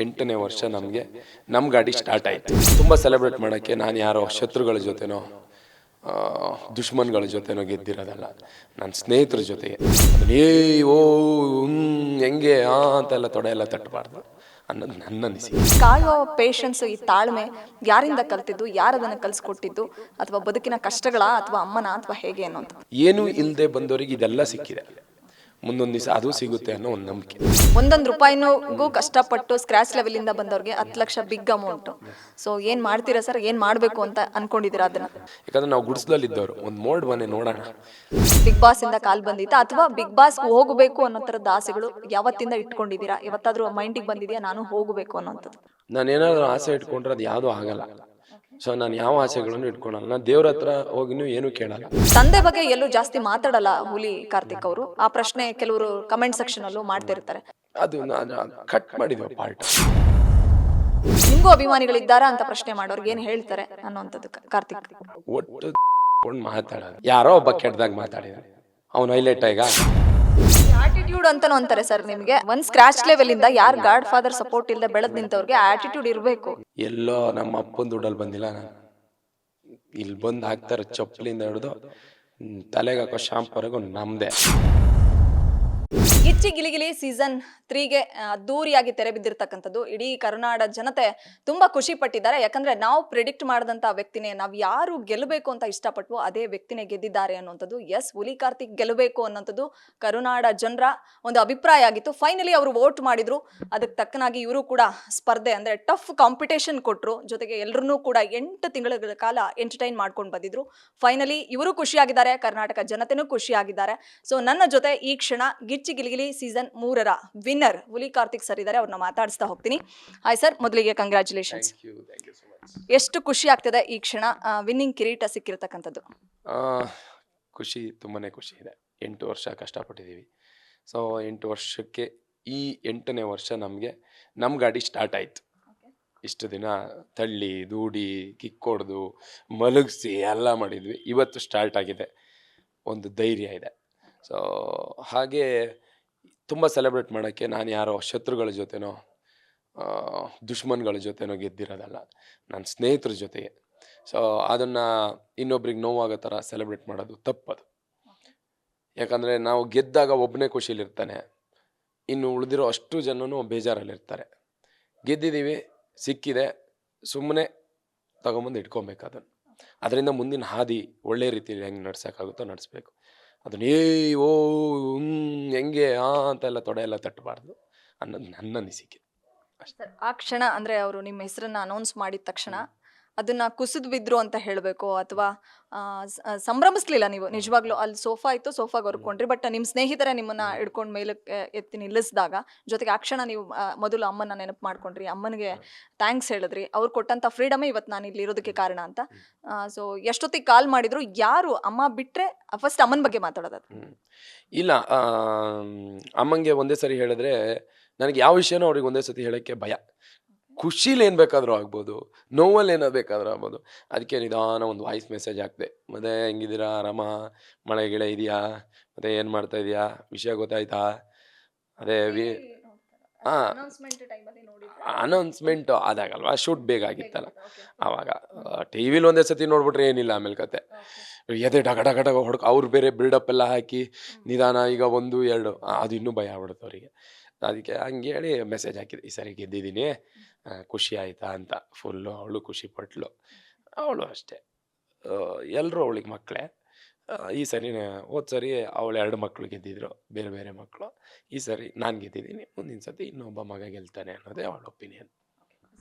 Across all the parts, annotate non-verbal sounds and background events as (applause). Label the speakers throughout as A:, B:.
A: ಎಂಟನೇ ವರ್ಷ ನಮಗೆ ನಮ್ಮ ಗಾಡಿ ಸ್ಟಾರ್ಟ್ ಆಯಿತು. ತುಂಬ ಸೆಲೆಬ್ರೇಟ್ ಮಾಡೋಕ್ಕೆ ನಾನು ಯಾರೋ ಶತ್ರುಗಳ ಜೊತೆನೋ ದುಶ್ಮನ್ಗಳ ಜೊತೆನೋ ಗೆದ್ದಿರೋದಲ್ಲ. ನನ್ನ ಸ್ನೇಹಿತರ ಜೊತೆಗೆ ಏ ಓ ಹೆಂಗೆ ಆ ಅಂತೆಲ್ಲ ತೊಡೆ ಎಲ್ಲ ತಟ್ಟಬಾರ್ದು ಅನ್ನೋದು ನನ್ನ ಅನಿಸಿಕೆ.
B: ಕಾಯೋ ಪೇಷನ್ಸ್ ಈ ತಾಳ್ಮೆ ಯಾರಿಂದ ಕಲ್ತಿದ್ದು ಯಾರು ಅದನ್ನು ಕಲಿಸ್ಕೊಟ್ಟಿದ್ದು ಅಥವಾ ಬದುಕಿನ ಕಷ್ಟಗಳ ಅಥವಾ ಅಮ್ಮನ ಅಥವಾ ಹೇಗೆ ಅನ್ನೋದು.
A: ಏನೂ ಇಲ್ಲದೆ ಬಂದವರಿಗೆ ಇದೆಲ್ಲ ಸಿಕ್ಕಿದೆ. ಮುಂದೊಂದು ದಿವಸ ಅದು ಸಿಗುತ್ತೆ ಅನ್ನೋ ಒಂದು ನಂಬಿಕೆ.
B: ಒಂದೊಂದು ರೂಪಾಯಿನೂ ಕಷ್ಟಪಟ್ಟು ಸ್ಕ್ರಾಚ್ ಲೆವೆಲ್ ಇಂದ ಬಂದವ್ರಿಗೆ ಹತ್ತು ಲಕ್ಷ ಬಿಗ್ ಅಮೌಂಟ್ ಸೊ ಏನ್ ಮಾಡ್ತೀರಾ ಸರ್? ಏನ್ ಮಾಡ್ಬೇಕು ಅಂತ ಅನ್ಕೊಂಡಿದ್ದೀರಾ ಅದನ್ನ?
A: ಯಾಕಂದ್ರೆ ನಾವು ಗುಡಿಸ್ಲಲ್ಲಿದ್ದವರು ಒಂದು ಮೋಡ್ ಬನ್ನಿ ನೋಡೋಣ.
B: ಬಿಗ್ ಬಾಸ್ ಇಂದ ಕಾಲ್ ಬಂದಿತ್ತಾ? ಅಥವಾ ಬಿಗ್ ಬಾಸ್ ಹೋಗಬೇಕು ಅನ್ನೋ ತರದ ಆಸೆಗಳು ಯಾವತ್ತಿಂದ ಇಟ್ಕೊಂಡಿದ್ದೀರಾ? ಯಾವತ್ತಾದ್ರೂ ಮೈಂಡಿಗೆ ಬಂದಿದ್ಯಾ? ನಾನು ಹೋಗಬೇಕು ಅನ್ನೋಂಥದ್ದು.
A: ನಾನು ಏನಾದ್ರೂ ಆಸೆ ಇಟ್ಕೊಂಡ್ರೆ ಅದು ಯಾವುದೂ ಆಗಲ್ಲ. ಸೊ ನಾನು ಯಾವ ಆಸೆಗಳನ್ನು ಇಟ್ಕೊಳಲ್ಲ. ನಾನು ದೇವ್ರ ಹತ್ರ ಹೋಗಿನೂ ಏನು ಕೇಳಲ್ಲ.
B: ತಂದೆ ಬಗ್ಗೆ ಎಲ್ಲೂ ಜಾಸ್ತಿ ಮಾತಾಡಲ್ಲ ಹುಲಿ ಕಾರ್ತಿಕ್ ಅವರು. ಆ ಪ್ರಶ್ನೆ ಕೆಲವರು ಕಮೆಂಟ್ ಸೆಕ್ಷನ್ ಅಲ್ಲೂ ಮಾಡ್ತಿರ್ತಾರೆ.
A: ಅದು ನಾನು ಕಟ್ ಮಾಡಿದ್ವಿ ಪಾರ್ಟ್
B: ನಿಮ್ಗೂ ಅಭಿಮಾನಿಗಳಿದ್ದಾರಾ ಅಂತ ಪ್ರಶ್ನೆ ಮಾಡೋರ್ಗೆ ಏನ್ ಹೇಳ್ತಾರೆ ಅನ್ನೋಂಥದ್ದು ಕಾರ್ತಿಕ್.
A: ಒಟ್ಟು ಮಾತಾಡೋದು ಯಾರೋ ಒಬ್ಬ ಕೆಟ್ಟದಾಗ ಮಾತಾಡಿದ ಅವನು ಹೈಲೈಟ್ ಈಗ
B: ಆಟಿಟ್ಯೂಡ್ ಅಂತಾನು ಅಂತಾರೆ ಸರ್ ನಿಮಗೆ. ಒಂದ್ ಸ್ಕ್ರಾಚ್ ಲೆವೆಲ್ ಇಂದ ಯಾರ್ ಗಾಡ್ ಫಾದರ್ ಸಪೋರ್ಟ್ ಇಲ್ಲದೆ ಬೆಳೆದ್ ನಿಂತವ್ರಿಗೆ ಆಟಿಟ್ಯೂಡ್ ಇರಬೇಕು.
A: ಎಲ್ಲೋ ನಮ್ಮ ಅಪ್ಪನ ದುಡ್ಡಲ್ಲಿ ಬಂದಿಲ್ಲ ನಾನು. ಇಲ್ಲಿ ಬಂದು ಹಾಕ್ತಾರೆ, ಚಪ್ಪಲಿಂದ ಹಿಡಿದು ತಲೆಗೆ ಹಾಕೋ ಶಾಂಪರೆಗೂ ನಮ್ದೆ.
B: ಗಿಚ್ಚಿ ಗಿಲಿಗಿಲಿ ಸೀಸನ್ ತ್ರೀಗೆ ಅದ್ದೂರಿಯಾಗಿ ತೆರೆ ಬಿದ್ದಿರ್ತಕ್ಕಂಥದ್ದು. ಇಡೀ ಕರುನಾಡ ಜನತೆ ತುಂಬಾ ಖುಷಿ ಪಟ್ಟಿದ್ದಾರೆ. ಯಾಕಂದ್ರೆ ನಾವು ಪ್ರಿಡಿಕ್ಟ್ ಮಾಡಿದಂತ ವ್ಯಕ್ತಿನೇ, ನಾವು ಯಾರು ಗೆಲ್ಲಬೇಕು ಅಂತ ಇಷ್ಟಪಟ್ವೋ ಅದೇ ವ್ಯಕ್ತಿನೇ ಗೆದ್ದಿದ್ದಾರೆ ಅನ್ನುವಂಥದ್ದು. ಎಸ್, ಹುಲಿ ಕಾರ್ತಿಕ್ ಗೆಲ್ಲಬೇಕು ಅನ್ನೋಂಥದ್ದು ಕರುನಾಡ ಜನರ ಒಂದು ಅಭಿಪ್ರಾಯ ಆಗಿತ್ತು. ಫೈನಲಿ ಅವರು ವೋಟ್ ಮಾಡಿದ್ರು. ಅದಕ್ಕೆ ತಕ್ಕನಾಗಿ ಇವರು ಕೂಡ ಸ್ಪರ್ಧೆ, ಅಂದ್ರೆ ಟಫ್ ಕಾಂಪಿಟೇಷನ್ ಕೊಟ್ಟರು ಜೊತೆಗೆ ಎಲ್ಲರನ್ನೂ ಕೂಡ ಎಂಟು ತಿಂಗಳ ಕಾಲ ಎಂಟರ್ಟೈನ್ ಮಾಡ್ಕೊಂಡು ಬಂದಿದ್ರು. ಫೈನಲಿ ಇವರು ಖುಷಿಯಾಗಿದ್ದಾರೆ. ಕರ್ನಾಟಕ ಜನತೆನೂ ಖುಷಿಯಾಗಿದ್ದಾರೆ. ಸೊ ನನ್ನ ಜೊತೆ ಈ ಕ್ಷಣ ಗಿಲಿಗಿಲಿ ಸೀಸನ್ ಮೂರರ ವಿನ್ನರ್ ಹುಲಿ ಕಾರ್ತಿಕ್ ಸರ್ ಇದ್ದಾರೆ ಅವ್ರನ್ನ ಮಾತಾಡಿಸ್ತಾ ಹೋಗ್ತೀನಿ. ಹಾಯ್ ಸರ್ ಮೊದಲಿಗೆ ಕಂಗ್ರ್ಯಾಚುಲೇಷನ್ಸ್ ಎಷ್ಟು ಖುಷಿ ಆಗ್ತದೆ ಈ ಕ್ಷಣ ವಿನ್ನಿಂಗ್ ಕಿರೀಟ ಸಿಕ್ಕಿರ್ತಕ್ಕಂಥದ್ದು?
A: ಖುಷಿ ತುಂಬಾನೇ ಖುಷಿ ಇದೆ. ಎಂಟು ವರ್ಷ ಕಷ್ಟಪಟ್ಟಿದ್ದೀವಿ. ಸೊ ಎಂಟು ವರ್ಷಕ್ಕೆ ಈ ಎಂಟನೇ ವರ್ಷ ನಮಗೆ ನಮ್ಮ ಗಾಡಿ ಸ್ಟಾರ್ಟ್ ಆಯಿತು. ಇಷ್ಟು ದಿನ ತಳ್ಳಿ ದೂಡಿ ಕಿಕ್ಕೊಡ್ದು ಮಲಗಿಸಿ ಎಲ್ಲ ಮಾಡಿದ್ವಿ. ಇವತ್ತು ಸ್ಟಾರ್ಟ್ ಆಗಿದೆ. ಒಂದು ಧೈರ್ಯ ಇದೆ. ಸೊ ಹಾಗೆ ತುಂಬ ಸೆಲೆಬ್ರೇಟ್ ಮಾಡೋಕ್ಕೆ ನಾನು ಯಾರೋ ಶತ್ರುಗಳ ಜೊತೆನೋ ದುಶ್ಮನ್ಗಳ ಜೊತೆನೋ ಗೆದ್ದಿರೋದಲ್ಲ, ನನ್ನ ಸ್ನೇಹಿತರ ಜೊತೆಗೆ. ಸೊ ಅದನ್ನು ಇನ್ನೊಬ್ರಿಗೆ ನೋವಾಗೋ ಥರ ಸೆಲೆಬ್ರೇಟ್ ಮಾಡೋದು ತಪ್ಪದು. ಯಾಕಂದರೆ ನಾವು ಗೆದ್ದಾಗ ಒಬ್ಬನೇ ಖುಷಿಲಿರ್ತಾನೆ, ಇನ್ನು ಉಳಿದಿರೋ ಅಷ್ಟು ಜನನೂ ಬೇಜಾರಲ್ಲಿರ್ತಾರೆ. ಗೆದ್ದಿದ್ದೀವಿ, ಸಿಕ್ಕಿದೆ ಸುಮ್ಮನೆ ತಗೊಂಬಂದು ಇಟ್ಕೊಬೇಕು ಅದನ್ನು. ಅದರಿಂದ ಮುಂದಿನ ಹಾದಿ ಒಳ್ಳೆ ರೀತಿಯಲ್ಲಿ ಹೆಂಗೆ ನಡೆಸೋಕ್ಕಾಗುತ್ತೋ ನಡೆಸ್ಬೇಕು. ಅದನ್ನ ಏ ಓ ಹೆಂಗೆ ಆ ಅಂತೆಲ್ಲ ತೊಡೆ ಎಲ್ಲ ತಟ್ಟಬಾರ್ದು ಅನ್ನೋದು ನನ್ನ ಅನಿಸಿಕೆ.
B: ಆ ಕ್ಷಣ ಅಂದ್ರೆ ಅವರು ನಿಮ್ಮ ಹೆಸರನ್ನ ಅನೌನ್ಸ್ ಮಾಡಿದ ತಕ್ಷಣ ಅದನ್ನ ಕುಸಿದು ಬಿದ್ರು ಅಂತ ಹೇಳಬೇಕು ಅಥವಾ ಸಂಭ್ರಮಿಸ್ಲಿಲ್ಲ ನೀವು. ನಿಜವಾಗ್ಲೂ ಅಲ್ಲಿ ಸೋಫಾ ಇತ್ತು ಸೋಫಾಗೆ ಹೊರ್ಕೊಂಡ್ರಿ. ಬಟ್ ನಿಮ್ಮ ಸ್ನೇಹಿತರೆ ನಿಮ್ಮನ್ನ ಹಿಡ್ಕೊಂಡು ಮೇಲಕ್ಕೆ ಎತ್ತಿ ನಿಲ್ಲಿಸಿದಾಗ ಜೊತೆಗೆ ಆ ಕ್ಷಣ ನೀವು ಮೊದಲು ಅಮ್ಮನ ನೆನಪು ಮಾಡ್ಕೊಂಡ್ರಿ. ಅಮ್ಮನಿಗೆ ಥ್ಯಾಂಕ್ಸ್ ಹೇಳಿದ್ರಿ. ಅವ್ರು ಕೊಟ್ಟಂತ ಫ್ರೀಡಮೇ ಇವತ್ತು ನಾನು ಇಲ್ಲಿ ಇರೋದಕ್ಕೆ ಕಾರಣ ಅಂತ. ಸೊ ಎಷ್ಟೊತ್ತಿಗೆ ಕಾಲ್ ಮಾಡಿದ್ರು ಯಾರು ಅಮ್ಮ ಬಿಟ್ರೆ ಫಸ್ಟ್ ಅಮ್ಮನ ಬಗ್ಗೆ ಮಾತಾಡೋದು
A: ಇಲ್ಲ ಅಮ್ಮಂಗೆ ಒಂದೇ ಸರಿ ಹೇಳಿದ್ರೆ ನನಗೆ ಯಾವ ವಿಷಯನೂ ಅವ್ರಿಗೆ ಒಂದೇ ಸತಿ ಹೇಳೋಕ್ಕೆ ಭಯ. ಖುಷಿಲಿ ಏನು ಬೇಕಾದರೂ ಆಗ್ಬೋದು ನೋವಲ್ಲಿ ಏನೋ ಬೇಕಾದರೂ ಆಗ್ಬೋದು. ಅದಕ್ಕೆ ನಿಧಾನ ಒಂದು ವಾಯ್ಸ್ ಮೆಸೇಜ್ ಹಾಕಿದೆ ಮತ್ತೆ ಹೆಂಗಿದ್ದೀರಾ ಆರಾಮ ಮಳೆ ಗಿಳೆ ಇದೆಯಾ? ಮತ್ತೆ ಏನು ಮಾಡ್ತಾ ಇದೆಯಾ? ವಿಷಯ ಗೊತ್ತಾಯ್ತಾ? ಅದೇ ವಿ ಹಾಂ ಅನೌನ್ಸ್ಮೆಂಟ್ ಆದಾಗಲ್ವಾ ಶೂಟ್ ಬೇಗ ಆಗಿತ್ತಲ್ಲ. ಆವಾಗ ಟಿ ವಿಲಿ ಒಂದೇ ಸತಿ ನೋಡ್ಬಿಟ್ರೆ ಏನಿಲ್ಲ ಆಮೇಲೆ ಕತೆ. ಎದೆ ಡಗ ಡಗ ಡಗ ಹೊಡ್ಕೊ ಅವ್ರು ಬೇರೆ ಬಿಲ್ಡಪ್ ಎಲ್ಲ ಹಾಕಿ ನಿಧಾನ ಈಗ ಒಂದು ಎರಡು ಅದು ಇನ್ನೂ ಭಯ ಆಗ್ಬಿಡುತ್ತೆ ಅವರಿಗೆ. ಅದಕ್ಕೆ ಹಂಗೆ ಹೇಳಿ ಮೆಸೇಜ್ ಹಾಕಿದೆ. ಈ ಸರಿ ಗೆದ್ದಿದ್ದೀನಿ ಖುಷಿ ಆಯ್ತಾ ಅಂತ. ಫುಲ್ಲು ಅವಳು ಖುಷಿ ಪಟ್ಲು. ಅವಳು ಅಷ್ಟೇ. ಎಲ್ಲರೂ ಅವಳಿಗೆ ಮಕ್ಕಳೇ. ಈ ಸರಿ ಹೋದ ಸರಿ ಅವಳು ಎರಡು ಮಕ್ಕಳು ಗೆದ್ದಿದ್ರು, ಬೇರೆ ಬೇರೆ ಮಕ್ಕಳು ಈ ಸರಿ ನಾನು ಗೆದ್ದಿದ್ದೀನಿ, ಮುಂದಿನ ಸತಿ ಇನ್ನೊಬ್ಬ ಮಗ ಗೆಲ್ತಾನೆ ಅನ್ನೋದೇ ಅವಳ ಒಪಿನಿಯನ್